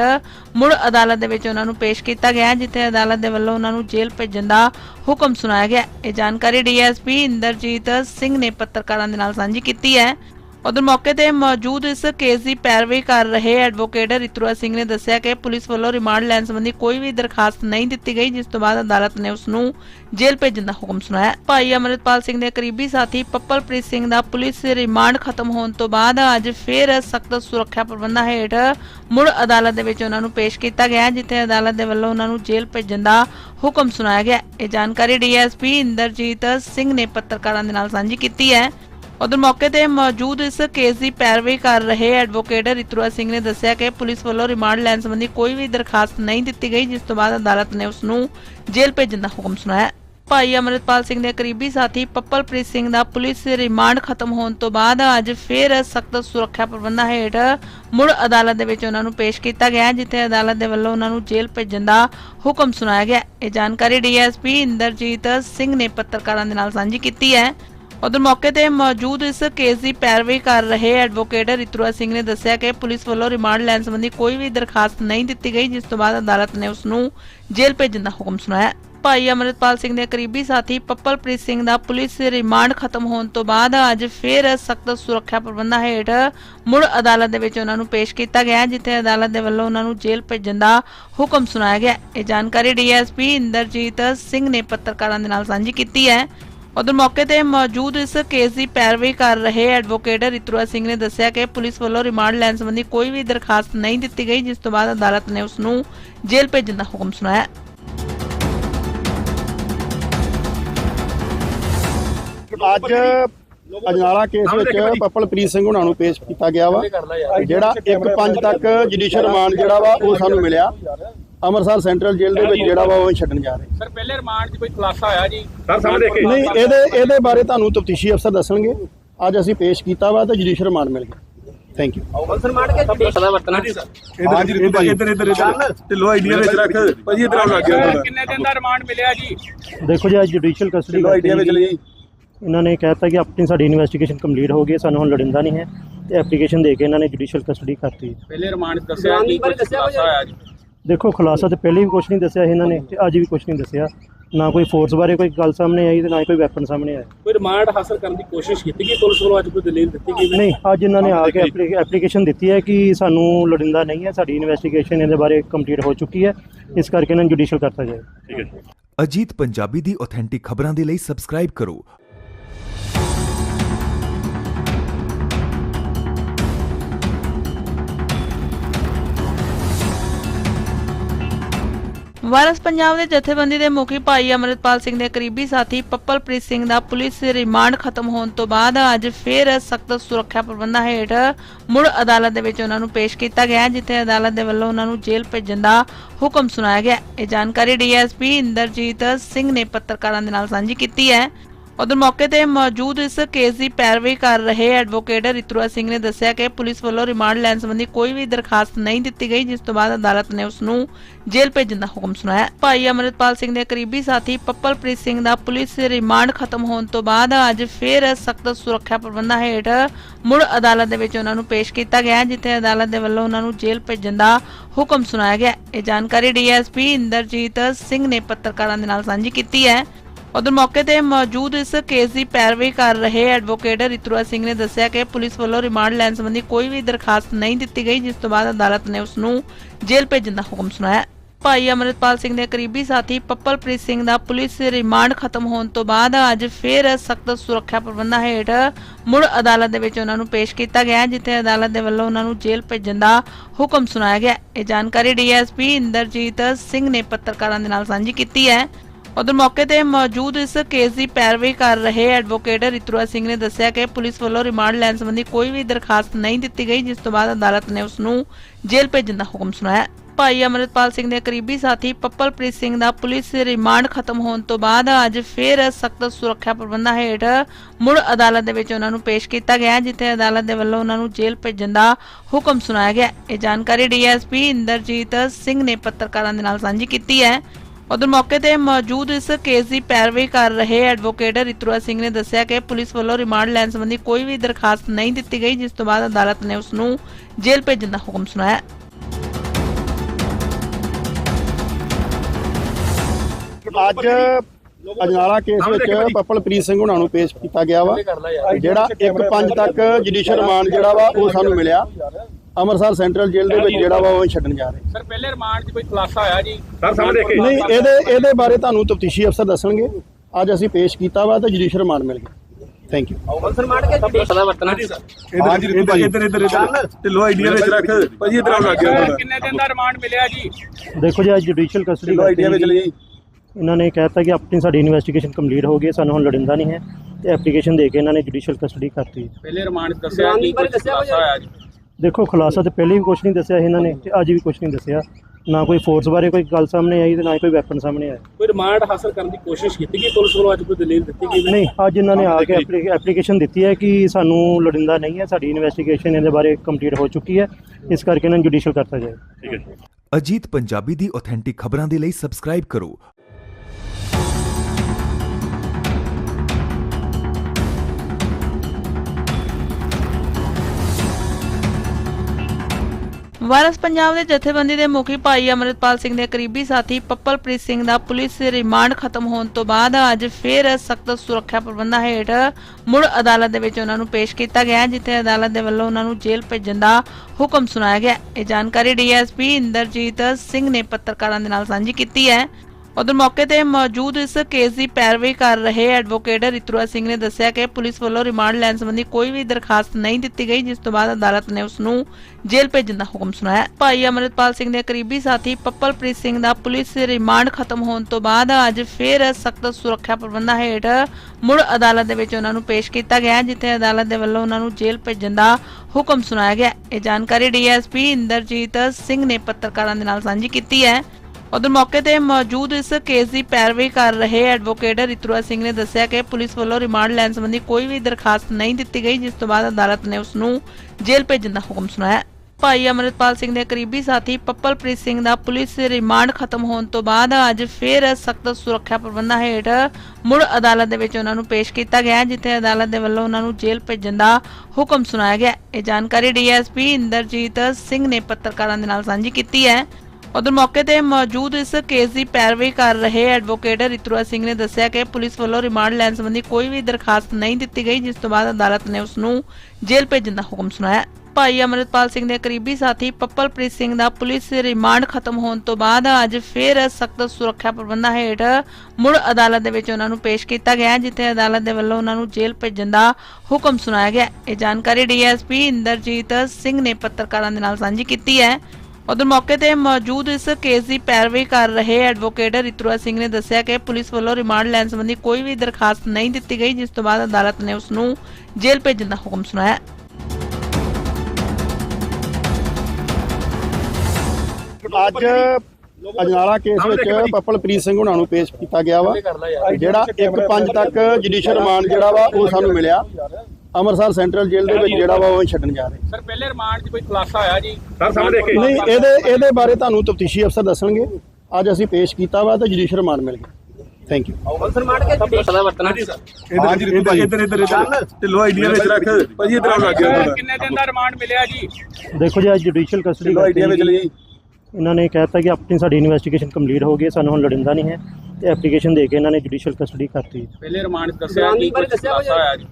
A: ਮੁੜ ਅਦਾਲਤ ਦੇ ਵਿੱਚ ਉਹਨਾਂ ਨੂੰ ਪੇਸ਼ ਕੀਤਾ ਗਿਆ ਹੈ, ਜਿੱਥੇ ਅਦਾਲਤ ਦੇ ਵੱਲੋਂ ਉਹਨਾਂ ਨੂੰ ਜੇਲ੍ਹ ਭੇਜਣ ਦਾ ਹੁਕਮ ਸੁਣਾਇਆ ਗਿਆ ਇਹ ਜਾਣਕਾਰੀ ਡੀਐਸਪੀ ਇੰਦਰਜੀਤ ਸਿੰਘ ਨੇ ਪੱਤਰਕਾਰਾਂ ਦੇ ਨਾਲ ਸਾਂਝੀ ਕੀਤੀ ਹੈ। ਉਧਰ ਮੌਕੇ ਤੇ ਮੌਜੂਦ ਇਸ ਕੇਸ ਦੀ ਪੈਰਵੀ ਕਰ ਰਹੇ ਐਡਵੋਕੇਟ ਰਿਤੂਆ ਸਿੰਘ ਨੇ ਦੱਸਿਆ ਕਿ ਪੁਲਿਸ ਵੱਲੋਂ ਰਿਮਾਂਡ ਲੈਣ ਸੰਬੰਧੀ ਕੋਈ ਵੀ ਦਰਖਾਸਤ ਨਹੀਂ ਦਿੱਤੀ ਗਈ ਜਿਸ ਤੋਂ ਬਾਅਦ ਅਦਾਲਤ ਨੇ ਉਸ ਨੂੰ ਜੇਲ੍ਹ ਭੇਜਣ ਦਾ ਹੁਕਮ ਸੁਣਾਇਆ। ਭਾਈ ਅਮਰਿਤਪਾਲ ਸਿੰਘ ਦੇ ਕਰੀਬੀ ਸਾਥੀ ਪੱਪਲਪ੍ਰੀਤ ਸਿੰਘ ਦਾ ਪੁਲਿਸ ਰਿਮਾਂਡ ਖਤਮ ਹੋਣ ਤੋਂ ਬਾਅਦ ਅੱਜ ਫੇਰ ਸਖਤ ਸੁਰੱਖਿਆ ਪ੍ਰਬੰਧਾਂ ਹੇਠ ਮੁੜ ਅਦਾਲਤ ਦੇ ਵਿੱਚ ਉਹਨਾਂ ਨੂੰ ਪੇਸ਼ ਕੀਤਾ ਗਿਆ ਹੈ, ਜਿੱਥੇ ਅਦਾਲਤ ਦੇ ਵੱਲੋਂ ਉਹਨਾਂ ਨੂੰ ਜੇਲ੍ਹ ਭੇਜਣ ਦਾ ਹੁਕਮ ਸੁਣਾਇਆ ਗਿਆ। ਇਹ ਜਾਣਕਾਰੀ ਡੀਐਸਪੀ ਇੰਦਰਜੀਤ ਸਿੰਘ ਨੇ ਪੱਤਰਕਾਰਾਂ ਦੇ ਨਾਲ ਸਾਂਝੀ ਕੀਤੀ ਹੈ। ਉਧਰ ਮੌਕੇ ਤੇ ਮੌਜੂਦ ਇਸ ਕੇਸ ਦੀ ਪੈਰਵੀ ਕਰ ਰਹੇ ਐਡਵੋਕੇਟ ਰਿਤੂਆ ਸਿੰਘ ਨੇ ਦੱਸਿਆ ਕਿ ਪੁਲਿਸ ਵੱਲੋਂ ਰਿਮਾਂਡ ਲੈਣ ਸੰਬੰਧੀ ਕੋਈ ਵੀ ਦਰਖਾਸਤ ਨਹੀਂ ਦਿੱਤੀ ਗਈ ਜਿਸ ਤੋਂ ਬਾਅਦ ਅਦਾਲਤ ਨੇ ਉਸ ਨੂੰ ਜੇਲ੍ਹ ਭੇਜਣ ਦਾ ਹੁਕਮ ਸੁਣਾਇਆ। ਭਾਈ ਅਮਰਿਤਪਾਲ ਸਿੰਘ ਦੇ ਕਰੀਬੀ ਸਾਥੀ ਪੱਪਲਪ੍ਰੀਤ ਸਿੰਘ ਦਾ ਪੁਲਿਸ ਰਿਮਾਂਡ ਖਤਮ ਹੋਣ ਤੋਂ ਬਾਅਦ ਅੱਜ ਫੇਰ ਸਖਤ ਸੁਰੱਖਿਆ ਪ੍ਰਬੰਧਾਂ ਹੇਠ ਮੁੜ ਅਦਾਲਤ ਦੇ ਵਿੱਚ ਉਹਨਾਂ ਨੂੰ ਪੇਸ਼ ਕੀਤਾ ਗਿਆ ਹੈ, ਜਿੱਥੇ ਅਦਾਲਤ ਦੇ ਵੱਲੋਂ ਉਹਨਾਂ ਨੂੰ ਜੇਲ੍ਹ ਭੇਜਣ ਦਾ ਹੁਕਮ ਸੁਣਾਇਆ ਗਿਆ। ਇਹ ਜਾਣਕਾਰੀ ਡੀਐਸਪੀ ਇੰਦਰਜੀਤ ਸਿੰਘ ਨੇ ਪੱਤਰਕਾਰਾਂ ਦੇ ਨਾਲ ਸਾਂਝੀ ਕੀਤੀ ਹੈ। ਉਧਰ ਮੌਕੇ ਤੇ ਮੌਜੂਦ ਇਸ ਕੇਸ ਦੀ ਪੈਰਵੀ ਕਰ ਰਹੇ ਐਡਵੋਕੇਟ ਰਿਤੂਆ ਸਿੰਘ ਨੇ ਦੱਸਿਆ ਕਿ ਪੁਲਿਸ ਵੱਲੋਂ ਰਿਮਾਂਡ ਲੈਣ ਸੰਬੰਧੀ ਕੋਈ ਵੀ ਦਰਖਾਸਤ ਨਹੀਂ ਦਿੱਤੀ ਗਈ ਜਿਸ ਤੋਂ ਬਾਅਦ ਅਦਾਲਤ ਨੇ ਉਸ ਨੂੰ ਜੇਲ੍ਹ ਭੇਜਣ ਦਾ ਹੁਕਮ ਸੁਣਾਇਆ। ਭਾਈ ਅਮਰਿਤਪਾਲ ਸਿੰਘ ਦੇ ਕਰੀਬੀ ਸਾਥੀ ਪੱਪਲਪ੍ਰੀਤ ਸਿੰਘ ਦਾ ਪੁਲਿਸ ਰਿਮਾਂਡ ਖਤਮ ਹੋਣ ਤੋਂ ਬਾਅਦ ਅੱਜ ਫੇਰ ਸਖਤ ਸੁਰੱਖਿਆ ਪ੍ਰਬੰਧਾਂ ਹੇਠ ਮੁੜ ਅਦਾਲਤ ਦੇ ਵਿੱਚ ਉਹਨਾਂ ਨੂੰ ਪੇਸ਼ ਕੀਤਾ ਗਿਆ ਹੈ, ਜਿੱਥੇ ਅਦਾਲਤ ਦੇ ਵੱਲੋਂ ਉਹਨਾਂ ਨੂੰ ਜੇਲ੍ਹ ਭੇਜਣ ਦਾ ਹੁਕਮ ਸੁਣਾਇਆ ਗਿਆ। ਇਹ ਜਾਣਕਾਰੀ ਡੀਐਸਪੀ ਇੰਦਰਜੀਤ ਸਿੰਘ ਨੇ ਪੱਤਰਕਾਰਾਂ ਦੇ ਨਾਲ ਸਾਂਝੀ ਕੀਤੀ ਹੈ। ਉਧਰ ਮੌਕੇ ਤੇ ਮੌਜੂਦ ਇਸ ਕੇਸ ਦੀ ਪੈਰਵੀ ਕਰ ਰਹੇ ਐਡਵੋਕੇਟ ਰਿਤੂਆ ਸਿੰਘ ਨੇ ਦੱਸਿਆ ਕਿ ਪੁਲਿਸ ਵੱਲੋਂ ਰਿਮਾਂਡ ਲੈਣ ਸੰਬੰਧੀ ਕੋਈ ਵੀ ਦਰਖਾਸਤ ਨਹੀਂ ਦਿੱਤੀ ਗਈ ਜਿਸ ਤੋਂ ਬਾਅਦ ਅਦਾਲਤ ਨੇ ਉਸ ਨੂੰ ਜੇਲ੍ਹ ਭੇਜਣ ਦਾ ਹੁਕਮ ਸੁਣਾਇਆ।
B: ਅੱਜ ਅਜਨਾਲਾ ਕੇਸ ਵਿੱਚ ਪਪਲਪ੍ਰੀਤ ਸਿੰਘ ਉਹਨਾਂ ਨੂੰ ਪੇਸ਼ ਕੀਤਾ ਗਿਆ ਵਾ ਜਿਹੜਾ 1-5 ਤੱਕ ਜੁਡੀਸ਼ੀਅਲ ਰਿਮਾਂਡ ਜਿਹੜਾ ਵਾ ਉਹ ਸਾਨੂੰ ਮਿਲਿਆ। ਅੰਮ੍ਰਿਤਸਰ ਸੈਂਟਰਲ ਜੇਲ੍ਹ ਦੇ ਵਿੱਚ ਜਿਹੜਾ ਵਾ ਉਹ ਛੱਡਣ ਜਾ ਰਹੇ।
C: ਸਰ ਪਹਿਲੇ ਰਿਮਾਂਡ 'ਚ ਕੋਈ ਖੁਲਾਸਾ ਹੋਇਆ ਜੀ?
D: ਸਰ ਸਾਹਮਣੇ ਦੇਖੇ।
B: ਨਹੀਂ ਇਹਦੇ ਇਹਦੇ ਬਾਰੇ ਤੁਹਾਨੂੰ ਤਫਤੀਸ਼ੀ ਅਫਸਰ ਦੱਸਣਗੇ। ਅੱਜ ਅਸੀਂ ਪੇਸ਼ ਕੀਤਾ ਵਾ ਤੇ ਜੁਡੀਸ਼ੀਅਲ ਰਿਮਾਂਡ ਮਿਲ ਗਿਆ। ਥੈਂਕ ਯੂ
C: ਸਦਾ ਵਰਤਣਾ।
D: ਹਾਂਜੀ ਭਾਜੀ ਇੱਧਰ ਇੱਧਰ ਇੱਧਰ ਢਿੱਲੋਂ ਆਈਡੀਆ ਵਿੱਚ ਰੱਖ। ਭਾਜੀ ਇੱਧਰ ਆਉਣ ਲੱਗ ਗਿਆ ਤੁਹਾਡਾ।
C: ਕਿੰਨੇ ਦਿਨ ਦਾ ਰਿਮਾਂਡ ਮਿਲਿਆ ਜੀ?
E: ਦੇਖੋ ਜੀ ਅੱਜ ਜੁਡੀਸ਼ੀਅਲ ਕਸਟਡੀ
D: ਆਈਡੀਆ ਵਿੱਚ ਲਈ
E: ਇਹਨਾਂ ਨੇ ਕਹਿਤਾ ਕਿ ਆਪਣੀ ਸਾਡੀ ਇਨਵੈਸਟੀਗੇਸ਼ਨ ਕੰਪਲੀਟ ਹੋ ਗਈ ਹੈ ਸਾਨੂੰ ਹੁਣ ਲੜਿੰਦਾ ਨਹੀਂ ਹੈ। ਤੇ ਐਪਲੀਕੇਸ਼ਨ ਦੇ ਕੇ ਇਹਨਾਂ ਨੇ ਜੁਡੀਸ਼ੀਅਲ ਕਸਟਡੀ ਕਰਤੀ।
C: ਪਹਿਲੇ ਰਿਮਾਂਡ ਦੱਸਿਆ ਕਿ ਕੋਈ ਖੁਲਾਸਾ ਹੋਇਆ ਜੀ?
E: ਦੇਖੋ ਖੁਲਾਸਾ ਤੇ ਪਹਿਲੇ ਵੀ ਕੁਝ ਨਹੀਂ ਦੱਸਿਆ ਇਹਨਾਂ ਨੇ ਤੇ ਅੱਜ ਵੀ ਕੁਝ ਨਹੀਂ ਦੱਸਿਆ। ਨਾ ਕੋਈ ਫੋਰਸ ਬਾਰੇ ਕੋਈ ਗੱਲ ਸਾਹਮਣੇ ਆਈ ਤੇ ਨਾ ਹੀ ਕੋਈ ਵੈਪਨ ਸਾਹਮਣੇ ਆਇਆ
C: ਕੋਈ ਰਿਮਾਂਡ ਹਾਸਲ ਕਰਨ ਦੀ ਕੋਸ਼ਿਸ਼ ਕੀਤੀ ਗਈ? ਪੁਲਿਸ ਵੱਲੋਂ ਅੱਜ ਕੋਈ ਦਲੀਲ ਦਿੱਤੀ ਗਈ
E: ਨਹੀਂ ਅੱਜ ਇਹਨਾਂ ਨੇ ਆ ਕੇ ਐਪਲੀਕੇਸ਼ਨ ਦਿੱਤੀ ਹੈ ਕਿ ਸਾਨੂੰ ਲੜਿੰਦਾ ਨਹੀਂ ਹੈ ਸਾਡੀ ਇਨਵੈਸਟੀਗੇਸ਼ਨ ਇਹਦੇ ਬਾਰੇ ਕੰਪਲੀਟ ਹੋ ਚੁੱਕੀ ਹੈ। ਇਸ ਕਰਕੇ ਇਹਨਾਂ ਨੂੰ ਜੁਡੀਸ਼ੀਅਲ ਕਰਤਾ ਜਾਏ।
F: ਅਜੀਤ ਪੰਜਾਬੀ ਦੀ ਆਥੈਂਟਿਕ ਖਬਰਾਂ ਦੇ ਲਈ ਸਬਸਕ੍ਰਾਈਬ ਕਰੋ
A: ਵਾਰਸ ਪੰਜਾਬ ਦੇ ਜਥੇਬੰਦੀ ਦੇ ਮੁਖੀ ਭਾਈ ਅਮਰਿਤਪਾਲ ਸਿੰਘ ਦੇ ਕਰੀਬੀ ਸਾਥੀ ਪੱਪਲਪ੍ਰੀਤ ਸਿੰਘ ਦਾ ਪੁਲਿਸ ਰਿਮਾਂਡ ਖਤਮ ਹੋਣ ਤੋਂ ਬਾਅਦ ਅੱਜ ਫੇਰ ਸਖਤ ਸੁਰੱਖਿਆ ਪ੍ਰਬੰਧਾਂ ਹੇਠ ਮੁੜ ਅਦਾਲਤ ਦੇ ਵਿੱਚ ਉਹਨਾਂ ਨੂੰ ਪੇਸ਼ ਕੀਤਾ ਗਿਆ, ਜਿੱਥੇ ਅਦਾਲਤ ਦੇ ਵੱਲੋਂ ਉਹਨਾਂ ਨੂੰ ਜੇਲ੍ਹ ਭੇਜਣ ਦਾ ਹੁਕਮ ਸੁਣਾਇਆ ਗਿਆ। ਇਹ ਜਾਣਕਾਰੀ ਡੀਐਸਪੀ ਇੰਦਰਜੀਤ ਸਿੰਘ ਨੇ ਪੱਤਰਕਾਰਾਂ ਦੇ ਨਾਲ ਸਾਂਝੀ ਕੀਤੀ ਹੈ। ਉਧਰ ਮੌਕੇ ਤੇ ਮੌਜੂਦ ਇਸ ਕੇਸ ਦੀ ਪੈਰਵੀ ਕਰ ਰਹੇ ਐਡਵੋਕੇਟ ਰਿਤੂਆ ਸਿੰਘ ਨੇ ਦੱਸਿਆ ਕਿ ਪੁਲਿਸ ਵੱਲੋਂ ਰਿਮਾਂਡ ਲੈਣ ਸੰਬੰਧੀ ਕੋਈ ਵੀ ਦਰਖਾਸਤ ਨਹੀਂ ਦਿੱਤੀ ਗਈ, ਜਿਸ ਤੋਂ ਬਾਅਦ ਅਦਾਲਤ ਨੇ ਉਸ ਨੂੰ ਜੇਲ੍ਹ ਭੇਜਣ ਦਾ ਹੁਕਮ ਸੁਣਾਇਆ। ਭਾਈ ਅਮਰਿਤਪਾਲ ਸਿੰਘ ਦੇ ਕਰੀਬੀ ਸਾਥੀ ਪੱਪਲਪ੍ਰੀਤ ਸਿੰਘ ਦਾ ਪੁਲਿਸ ਰਿਮਾਂਡ ਖਤਮ ਹੋਣ ਤੋਂ ਬਾਅਦ ਅੱਜ ਫੇਰ ਸਖਤ ਸੁਰੱਖਿਆ ਪ੍ਰਬੰਧਾਂ ਹੇਠ ਮੁੜ ਅਦਾਲਤ ਦੇ ਵਿੱਚ ਉਹਨਾਂ ਨੂੰ ਪੇਸ਼ ਕੀਤਾ ਗਿਆ, ਜਿੱਥੇ ਅਦਾਲਤ ਦੇ ਵੱਲੋਂ ਉਹਨਾਂ ਨੂੰ ਜੇਲ੍ਹ ਭੇਜਣ ਦਾ ਹੁਕਮ ਸੁਣਾਇਆ ਗਿਆ। ਇਹ ਜਾਣਕਾਰੀ ਡੀਐਸਪੀ ਇੰਦਰਜੀਤ ਸਿੰਘ ਨੇ ਪੱਤਰਕਾਰਾਂ ਦੇ ਨਾਲ ਸਾਂਝੀ ਕੀਤੀ ਹੈ। ਉਧਰ ਮੌਕੇ ਤੇ ਮੌਜੂਦ ਇਸ ਕੇਸ ਦੀ ਪੈਰਵੀ ਕਰ ਰਹੇ ਐਡਵੋਕੇਟ ਰਿਤੂਆ ਸਿੰਘ ਨੇ ਦੱਸਿਆ ਕਿ ਪੁਲਿਸ ਵੱਲੋਂ ਰਿਮਾਂਡ ਲੈਣ ਸੰਬੰਧੀ ਕੋਈ ਵੀ ਦਰਖਾਸਤ ਨਹੀਂ ਦਿੱਤੀ ਗਈ, ਜਿਸ ਤੋਂ ਬਾਅਦ ਅਦਾਲਤ ਨੇ ਉਸ ਨੂੰ ਜੇਲ੍ਹ ਭੇਜਣ ਦਾ ਹੁਕਮ ਸੁਣਾਇਆ। ਭਾਈ ਅਮਰਿਤਪਾਲ ਸਿੰਘ ਦੇ ਕਰੀਬੀ ਸਾਥੀ ਪੱਪਲਪ੍ਰੀਤ ਸਿੰਘ ਦਾ ਪੁਲਿਸ ਰਿਮਾਂਡ ਖਤਮ ਹੋਣ ਤੋਂ ਬਾਅਦ ਅੱਜ ਫੇਰ ਸਖਤ ਸੁਰੱਖਿਆ ਪ੍ਰਬੰਧਾਂ ਹੇਠ ਮੁੜ ਅਦਾਲਤ ਦੇ ਵਿੱਚ ਉਹਨਾਂ ਨੂੰ ਪੇਸ਼ ਕੀਤਾ ਗਿਆ, ਜਿੱਥੇ ਅਦਾਲਤ ਦੇ ਵੱਲੋਂ ਉਹਨਾਂ ਨੂੰ ਜੇਲ੍ਹ ਭੇਜਣ ਦਾ ਹੁਕਮ ਸੁਣਾਇਆ ਗਿਆ। ਇਹ ਜਾਣਕਾਰੀ ਡੀਐਸਪੀ ਇੰਦਰਜੀਤ ਸਿੰਘ ਨੇ ਪੱਤਰਕਾਰਾਂ ਦੇ ਨਾਲ ਸਾਂਝੀ ਕੀਤੀ ਹੈ। ਉਧਰ ਮੌਕੇ ਤੇ ਮੌਜੂਦ ਇਸ ਕੇਸ ਦੀ ਪੈਰਵੀ ਕਰ ਰਹੇ ਐਡਵੋਕੇਟ ਰਿਤੂਆ ਸਿੰਘ ਨੇ ਦੱਸਿਆ ਕਿ ਪੁਲਿਸ ਵੱਲੋਂ ਰਿਮਾਂਡ ਲੈਣ ਸੰਬੰਧੀ ਕੋਈ ਵੀ ਦਰਖਾਸਤ ਨਹੀਂ ਦਿੱਤੀ ਗਈ, ਜਿਸ ਤੋਂ ਬਾਅਦ ਅਦਾਲਤ ਨੇ ਉਸ ਨੂੰ ਜੇਲ੍ਹ ਭੇਜਣ ਦਾ ਹੁਕਮ ਸੁਣਾਇਆ। ਭਾਈ ਅਮਰਿਤਪਾਲ ਸਿੰਘ ਦੇ ਕਰੀਬੀ ਸਾਥੀ ਪੱਪਲਪ੍ਰੀਤ ਸਿੰਘ ਦਾ ਪੁਲਿਸ ਰਿਮਾਂਡ ਖਤਮ ਹੋਣ ਤੋਂ ਬਾਅਦ ਅੱਜ ਫੇਰ ਸਖਤ ਸੁਰੱਖਿਆ ਪ੍ਰਬੰਧਾਂ ਹੇਠ ਮੁੜ ਅਦਾਲਤ ਦੇ ਵਿੱਚ ਉਹਨਾਂ ਨੂੰ ਪੇਸ਼ ਕੀਤਾ ਗਿਆ, ਜਿੱਥੇ ਅਦਾਲਤ ਦੇ ਵੱਲੋਂ ਉਹਨਾਂ ਨੂੰ ਜੇਲ੍ਹ ਭੇਜਣ ਦਾ ਹੁਕਮ ਸੁਣਾਇਆ ਗਿਆ। ਇਹ ਜਾਣਕਾਰੀ ਡੀਐਸਪੀ ਇੰਦਰਜੀਤ ਸਿੰਘ ਨੇ ਪੱਤਰਕਾਰਾਂ ਦੇ ਨਾਲ ਸਾਂਝੀ ਕੀਤੀ ਹੈ। ਉਧਰ ਮੌਕੇ ਤੇ ਮੌਜੂਦ ਇਸ ਕੇਸ ਦੀ ਪੈਰਵੀ ਕਰ ਰਹੇ ਐਡਵੋਕੇਟ ਰਿਤੂਆ ਸਿੰਘ ਨੇ ਦੱਸਿਆ ਕਿ ਪੁਲਿਸ ਵੱਲੋਂ ਰਿਮਾਂਡ ਲੈਣ ਸੰਬੰਧੀ ਕੋਈ ਵੀ ਦਰਖਾਸਤ ਨਹੀਂ ਦਿੱਤੀ ਗਈ, ਜਿਸ ਤੋਂ ਬਾਅਦ ਅਦਾਲਤ ਨੇ ਉਸ ਨੂੰ ਜੇਲ੍ਹ ਭੇਜਣ ਦਾ ਹੁਕਮ ਸੁਣਾਇਆ।
B: ਅੱਜ ਅਜਨਾਲਾ ਕੇਸ ਵਿੱਚ ਪਪਲਪ੍ਰੀਤ ਸਿੰਘ ਉਹਨਾਂ ਨੂੰ ਪੇਸ਼ ਕੀਤਾ ਗਿਆ ਵਾ, ਜਿਹੜਾ 1-5 ਤੱਕ ਜੁਡੀਸ਼ੀਅਲ ਰਿਮਾਂਡ ਜਿਹੜਾ ਵਾ ਉਹ ਸਾਨੂੰ ਮਿਲਿਆ। ਅੰਮ੍ਰਿਤਸਰ ਸੈਂਟਰਲ ਜੇਲ੍ਹ ਦੇ ਵਿੱਚ ਜਿਹੜਾ ਵਾ ਉਹ ਛੱਡਣ ਜਾ ਰਹੇ
C: ਸਰ ਪਹਿਲੇ ਰਿਮਾਂਡ 'ਚ ਕੋਈ ਖੁਲਾਸਾ ਹੋਇਆ ਜੀ?
D: ਸਰ ਸਾਹਮਣੇ ਦੇਖੇ
B: ਨਹੀਂ ਇਹਦੇ ਇਹਦੇ ਬਾਰੇ ਤੁਹਾਨੂੰ ਤਫਤੀਸ਼ੀ ਅਫਸਰ ਦੱਸਣਗੇ। ਅੱਜ ਅਸੀਂ ਪੇਸ਼ ਕੀਤਾ ਵਾ ਤੇ ਜੁਡੀਸ਼ੀਅਲ ਰਿਮਾਂਡ ਮਿਲ ਗਿਆ। ਥੈਂਕ ਯੂ
C: ਸਦਾ ਵਰਤਣਾ।
D: ਹਾਂਜੀ ਭਾਜੀ ਇੱਧਰ ਇੱਧਰ ਇੱਧਰ ਢਿੱਲੋਂ ਆਈਡੀਆ ਵਿੱਚ ਰੱਖ। ਭਾਜੀ ਇੱਧਰ ਆਉਣ ਲੱਗ ਗਿਆ ਤੁਹਾਡਾ
C: ਕਿੰਨੇ ਦਿਨ ਦਾ ਰਿਮਾਂਡ ਮਿਲਿਆ ਜੀ?
E: ਦੇਖੋ ਜੀ ਅੱਜ ਜੁਡੀਸ਼ੀਅਲ ਕਸਟਡੀ
D: ਢਿੱਲੋਂ ਆਈਡੀਆ ਵਿੱਚ ਲਈ
E: ਇਹਨਾਂ ਨੇ ਕਹਿਤਾ ਕਿ ਆਪਣੀ ਸਾਡੀ ਇਨਵੈਸਟੀਗੇਸ਼ਨ ਕੰਪਲੀਟ ਹੋ ਗਈ ਹੈ ਸਾਨੂੰ ਹੁਣ ਲੜਿੰਦਾ ਨਹੀਂ ਹੈ। ਤੇ ਐਪਲੀਕੇਸ਼ਨ ਦੇ ਕੇ ਇਹਨਾਂ ਨੇ ਜੁਡੀਸ਼ੀਅਲ ਕਸਟਡੀ ਕਰਤੀ।
C: ਪਹਿਲੇ ਰਿਮਾਂਡ ਦੱਸਿਆ ਕਿ ਕੋਈ ਖੁਲਾਸਾ ਹੋਇਆ ਜੀ?
E: ਦੇਖੋ ਖੁਲਾਸਾ ਤੇ ਪਹਿਲੇ ਵੀ ਕੁਝ ਨਹੀਂ ਦੱਸਿਆ ਇਹਨਾਂ ਨੇ ਤੇ ਅੱਜ ਵੀ ਕੁਝ ਨਹੀਂ ਦੱਸਿਆ। ਨਾ ਕੋਈ ਫੋਰਸ ਬਾਰੇ ਕੋਈ ਗੱਲ ਸਾਹਮਣੇ ਆਈ ਤੇ ਨਾ ਹੀ ਕੋਈ ਵੈਪਨ ਸਾਹਮਣੇ ਆਇਆ।
C: ਕੋਈ ਰਿਮਾਂਡ ਹਾਸਲ ਕਰਨ ਦੀ ਕੋਸ਼ਿਸ਼ ਕੀਤੀ ਗਈ? ਪੁਲਿਸ ਵੱਲੋਂ ਅੱਜ ਕੋਈ ਦਲੀਲ ਦਿੱਤੀ ਗਈ?
E: ਨਹੀਂ ਅੱਜ ਇਹਨਾਂ ਨੇ ਆ ਕੇ ਐਪਲੀਕੇਸ਼ਨ ਦਿੱਤੀ ਹੈ ਕਿ ਸਾਨੂੰ ਲੜਿੰਦਾ ਨਹੀਂ ਹੈ ਸਾਡੀ ਇਨਵੈਸਟੀਗੇਸ਼ਨ ਇਹਦੇ ਬਾਰੇ ਕੰਪਲੀਟ ਹੋ ਚੁੱਕੀ ਹੈ। ਇਸ ਕਰਕੇ ਇਹਨਾਂ ਨੂੰ ਜੁਡੀਸ਼ੀਅਲ ਕਰਤਾ ਜਾਏ।
F: ਅਜੀਤ ਪੰਜਾਬੀ ਦੀ ਆਥੈਂਟਿਕ ਖਬਰਾਂ ਦੇ ਲਈ ਸਬਸਕ੍ਰਾਈਬ ਕਰੋ
A: ਵਾਰਸ ਪੰਜਾਬ ਦੇ ਜਥੇਬੰਦੀ ਦੇ ਮੁਖੀ ਭਾਈ ਅਮਰਿਤਪਾਲ ਸਿੰਘ ਦੇ ਕਰੀਬੀ ਸਾਥੀ ਪੱਪਲਪ੍ਰੀਤ ਸਿੰਘ ਦਾ ਪੁਲਿਸ ਰਿਮਾਂਡ ਖਤਮ ਹੋਣ ਤੋਂ ਬਾਅਦ ਅੱਜ ਫੇਰ ਸਖਤ ਸੁਰੱਖਿਆ ਪ੍ਰਬੰਧਾਂ ਹੇਠ ਮੁੜ ਅਦਾਲਤ ਦੇ ਵਿੱਚ ਉਹਨਾਂ ਨੂੰ ਪੇਸ਼ ਕੀਤਾ ਗਿਆ, ਜਿੱਥੇ ਅਦਾਲਤ ਦੇ ਵੱਲੋਂ ਉਹਨਾਂ ਨੂੰ ਜੇਲ੍ਹ ਭੇਜਣ ਦਾ ਹੁਕਮ ਸੁਣਾਇਆ ਗਿਆ। ਇਹ ਜਾਣਕਾਰੀ ਡੀਐਸਪੀ ਇੰਦਰਜੀਤ ਸਿੰਘ ਨੇ ਪੱਤਰਕਾਰਾਂ ਦੇ ਨਾਲ ਸਾਂਝੀ ਕੀਤੀ ਹੈ। ਉਧਰ ਮੌਕੇ ਤੇ ਮੌਜੂਦ ਇਸ ਕੇਸ ਦੀ ਪੈਰਵੀ ਕਰ ਰਹੇ ਐਡਵੋਕੇਟ ਰਿਤੂਆ ਸਿੰਘ ਨੇ ਦੱਸਿਆ ਕਿ ਪੁਲਿਸ ਵੱਲੋਂ ਰਿਮਾਂਡ ਲੈਣ ਸੰਬੰਧੀ ਕੋਈ ਵੀ ਦਰਖਾਸਤ ਨਹੀਂ ਦਿੱਤੀ ਗਈ, ਜਿਸ ਤੋਂ ਬਾਅਦ ਅਦਾਲਤ ਨੇ ਉਸ ਨੂੰ ਜੇਲ੍ਹ ਭੇਜਣ ਦਾ ਹੁਕਮ ਸੁਣਾਇਆ। ਭਾਈ ਅਮਰਿਤਪਾਲ ਸਿੰਘ ਦੇ ਕਰੀਬੀ ਸਾਥੀ ਪੱਪਲਪ੍ਰੀਤ ਸਿੰਘ ਦਾ ਪੁਲਿਸ ਰਿਮਾਂਡ ਖਤਮ ਹੋਣ ਤੋਂ ਬਾਅਦ ਅੱਜ ਫੇਰ ਸਖਤ ਸੁਰੱਖਿਆ ਪ੍ਰਬੰਧਾਂ ਹੇਠ ਮੁੜ ਅਦਾਲਤ ਦੇ ਵਿੱਚ ਉਹਨਾਂ ਨੂੰ ਪੇਸ਼ ਕੀਤਾ ਗਿਆ, ਜਿੱਥੇ ਅਦਾਲਤ ਦੇ ਵੱਲੋਂ ਉਹਨਾਂ ਨੂੰ ਜੇਲ੍ਹ ਭੇਜਣ ਦਾ ਹੁਕਮ ਸੁਣਾਇਆ ਗਿਆ। ਇਹ ਜਾਣਕਾਰੀ ਡੀਐਸਪੀ ਇੰਦਰਜੀਤ ਸਿੰਘ ਨੇ ਪੱਤਰਕਾਰਾਂ ਦੇ ਨਾਲ ਸਾਂਝੀ ਕੀਤੀ ਹੈ। ਉਧਰ ਮੌਕੇ ਤੇ ਮੌਜੂਦ ਇਸ ਕੇਸ ਦੀ ਪੈਰਵੀ ਕਰ ਰਹੇ ਐਡਵੋਕੇਟ ਰਿਤੂਆ ਸਿੰਘ ਨੇ ਦੱਸਿਆ ਕਿ ਪੁਲਿਸ ਵੱਲੋਂ ਰਿਮਾਂਡ ਲੈਣ ਸੰਬੰਧੀ ਕੋਈ ਵੀ ਦਰਖਾਸਤ ਨਹੀਂ ਦਿੱਤੀ ਗਈ, ਜਿਸ ਤੋਂ ਬਾਅਦ ਅਦਾਲਤ ਨੇ ਉਸ ਨੂੰ ਜੇਲ੍ਹ ਭੇਜਣ ਦਾ ਹੁਕਮ ਸੁਣਾਇਆ। ਭਾਈ ਅਮਰਿਤਪਾਲ ਸਿੰਘ ਦੇ ਕਰੀਬੀ ਸਾਥੀ ਪੱਪਲਪ੍ਰੀਤ ਸਿੰਘ ਦਾ ਪੁਲਿਸ ਰਿਮਾਂਡ ਖਤਮ ਹੋਣ ਤੋਂ ਬਾਅਦ ਅੱਜ ਫੇਰ ਸਖਤ ਸੁਰੱਖਿਆ ਪ੍ਰਬੰਧਾਂ ਹੇਠ ਮੁੜ ਅਦਾਲਤ ਦੇ ਵਿੱਚ ਉਹਨਾਂ ਨੂੰ ਪੇਸ਼ ਕੀਤਾ ਗਿਆ, ਜਿੱਥੇ ਅਦਾਲਤ ਦੇ ਵੱਲੋਂ ਉਹਨਾਂ ਨੂੰ ਜੇਲ੍ਹ ਭੇਜਣ ਦਾ ਹੁਕਮ ਸੁਣਾਇਆ ਗਿਆ। ਇਹ ਜਾਣਕਾਰੀ ਡੀਐਸਪੀ ਇੰਦਰਜੀਤ ਸਿੰਘ ਨੇ ਪੱਤਰਕਾਰਾਂ ਦੇ ਨਾਲ ਸਾਂਝੀ ਕੀਤੀ ਹੈ। ਉਧਰ ਮੌਕੇ ਤੇ ਮੌਜੂਦ ਇਸ ਕੇਸ ਦੀ ਪੈਰਵੀ ਕਰ ਰਹੇ ਐਡਵੋਕੇਟ ਰਿਤੂਆ ਸਿੰਘ ਨੇ ਦੱਸਿਆ ਕਿ ਪੁਲਿਸ ਵੱਲੋਂ ਰਿਮਾਂਡ ਲੈਣ ਸੰਬੰਧੀ ਕੋਈ ਵੀ ਦਰਖਾਸਤ ਨਹੀਂ ਦਿੱਤੀ ਗਈ, ਜਿਸ ਤੋਂ ਬਾਅਦ ਅਦਾਲਤ ਨੇ ਉਸ ਨੂੰ ਜੇਲ੍ਹ ਭੇਜਣ ਦਾ ਹੁਕਮ ਸੁਣਾਇਆ। ਭਾਈ ਅਮਰਿਤਪਾਲ ਸਿੰਘ ਦੇ ਕਰੀਬੀ ਸਾਥੀ ਪੱਪਲਪ੍ਰੀਤ ਸਿੰਘ ਦਾ ਪੁਲਿਸ ਰਿਮਾਂਡ ਖਤਮ ਹੋਣ ਤੋਂ ਬਾਅਦ ਅੱਜ ਫੇਰ ਸਖਤ ਸੁਰੱਖਿਆ ਪ੍ਰਬੰਧਾਂ ਹੇਠ ਮੁੜ ਅਦਾਲਤ ਦੇ ਵਿੱਚ ਉਹਨਾਂ ਨੂੰ ਪੇਸ਼ ਕੀਤਾ ਗਿਆ, ਜਿੱਥੇ ਅਦਾਲਤ ਦੇ ਵੱਲੋਂ ਉਹਨਾਂ ਨੂੰ ਜੇਲ੍ਹ ਭੇਜਣ ਦਾ ਹੁਕਮ ਸੁਣਾਇਆ ਗਿਆ। ਇਹ ਜਾਣਕਾਰੀ ਡੀਐਸਪੀ ਇੰਦਰਜੀਤ ਸਿੰਘ ਨੇ ਪੱਤਰਕਾਰਾਂ ਦੇ ਨਾਲ ਸਾਂਝੀ ਕੀਤੀ ਹੈ। ਉਧਰ ਮੌਕੇ ਤੇ ਮੌਜੂਦ ਇਸ ਕੇਸ ਦੀ ਪੈਰਵੀ ਕਰ ਰਹੇ ਐਡਵੋਕੇਟ ਰਿਤੂਆ ਸਿੰਘ ਨੇ ਦੱਸਿਆ ਕਿ ਪੁਲਿਸ ਵੱਲੋਂ ਰਿਮਾਂਡ ਲੈਣ ਸੰਬੰਧੀ ਕੋਈ ਵੀ ਦਰਖਾਸਤ ਨਹੀਂ ਦਿੱਤੀ ਗਈ, ਜਿਸ ਤੋਂ ਬਾਅਦ ਅਦਾਲਤ ਨੇ ਉਸ ਨੂੰ ਜੇਲ੍ਹ ਭੇਜਣ ਦਾ ਹੁਕਮ ਸੁਣਾਇਆ।
B: ਅੱਜ ਅਜਨਾਲਾ ਕੇਸ ਵਿੱਚ ਪੱਪਲਪ੍ਰੀਤ ਸਿੰਘ ਉਹਨਾਂ ਨੂੰ ਪੇਸ਼ ਕੀਤਾ ਗਿਆ ਵਾ, ਜਿਹੜਾ 1-5 ਤੱਕ ਜੁਡੀਸ਼ੀਅਲ ਰਿਮਾਂਡ ਜਿਹੜਾ ਵਾ ਉਹ ਸਾਨੂੰ ਮਿਲਿਆ। ਅੰਮ੍ਰਿਤਸਰ ਸੈਂਟਰਲ ਜੇਲ੍ਹ ਦੇ ਵਿੱਚ ਜਿਹੜਾ ਵਾ ਉਹ ਛੱਡਣ ਜਾ ਰਹੇ।
C: ਸਰ ਪਹਿਲੇ ਰਿਮਾਂਡ 'ਚ ਕੋਈ ਖੁਲਾਸਾ ਹੋਇਆ ਜੀ?
D: ਸਰ ਸਾਹਮਣੇ ਦੇਖੇ
B: ਨਹੀਂ ਇਹਦੇ ਇਹਦੇ ਬਾਰੇ ਤੁਹਾਨੂੰ ਤਫਤੀਸ਼ੀ ਅਫਸਰ ਦੱਸਣਗੇ। ਅੱਜ ਅਸੀਂ ਪੇਸ਼ ਕੀਤਾ ਵਾ ਤੇ ਜੁਡੀਸ਼ੀਅਲ ਰਿਮਾਂਡ ਮਿਲ ਗਿਆ ਥੈਂਕ ਯੂ
C: ਰਿਮਾਂਡ ਕੇ ਪਤਾ ਵਰਤਣਾ ਜੀ ਸਰ।
D: ਇਧਰ ਇਧਰ ਇਧਰ ਢਿੱਲੋਂ ਆਈਡੀਆ ਵਿੱਚ ਰੱਖ। ਭਾਜੀ ਇਧਰ ਲੱਗ ਗਿਆ ਤੁਹਾਡਾ
C: ਕਿੰਨੇ ਦਿਨ ਦਾ ਰਿਮਾਂਡ ਮਿਲਿਆ ਜੀ?
E: ਦੇਖੋ ਜੀ ਅੱਜ ਜੁਡੀਸ਼ੀਅਲ ਕਸਟਡੀ
D: ਢਿੱਲੋਂ ਆਈਡੀਆ ਵਿੱਚ ਲਈ।
E: ਇਹਨਾਂ ਨੇ ਕਹਿਤਾ ਕਿ ਆਪਣੀ ਸਾਡੀ ਇਨਵੈਸਟੀਗੇਸ਼ਨ ਕੰਪਲੀਟ ਹੋ ਗਈ ਹੈ, ਸਾਨੂੰ ਹੁਣ ਲੜਿੰਦਾ ਨਹੀਂ ਹੈ। ਤੇ ਐਪਲੀਕੇਸ਼ਨ ਦੇ ਕੇ ਇਹਨਾਂ ਨੇ ਜੁਡੀਸ਼ੀਅਲ ਕਸਟਡੀ ਕਰਤੀ
C: ਪਹਿਲੇ ਰਿਮਾਂਡ ਦੱਸਿਆ ਕਿ ਕੋਈ ਖੁਲਾਸਾ ਹੋਇਆ ਜੀ।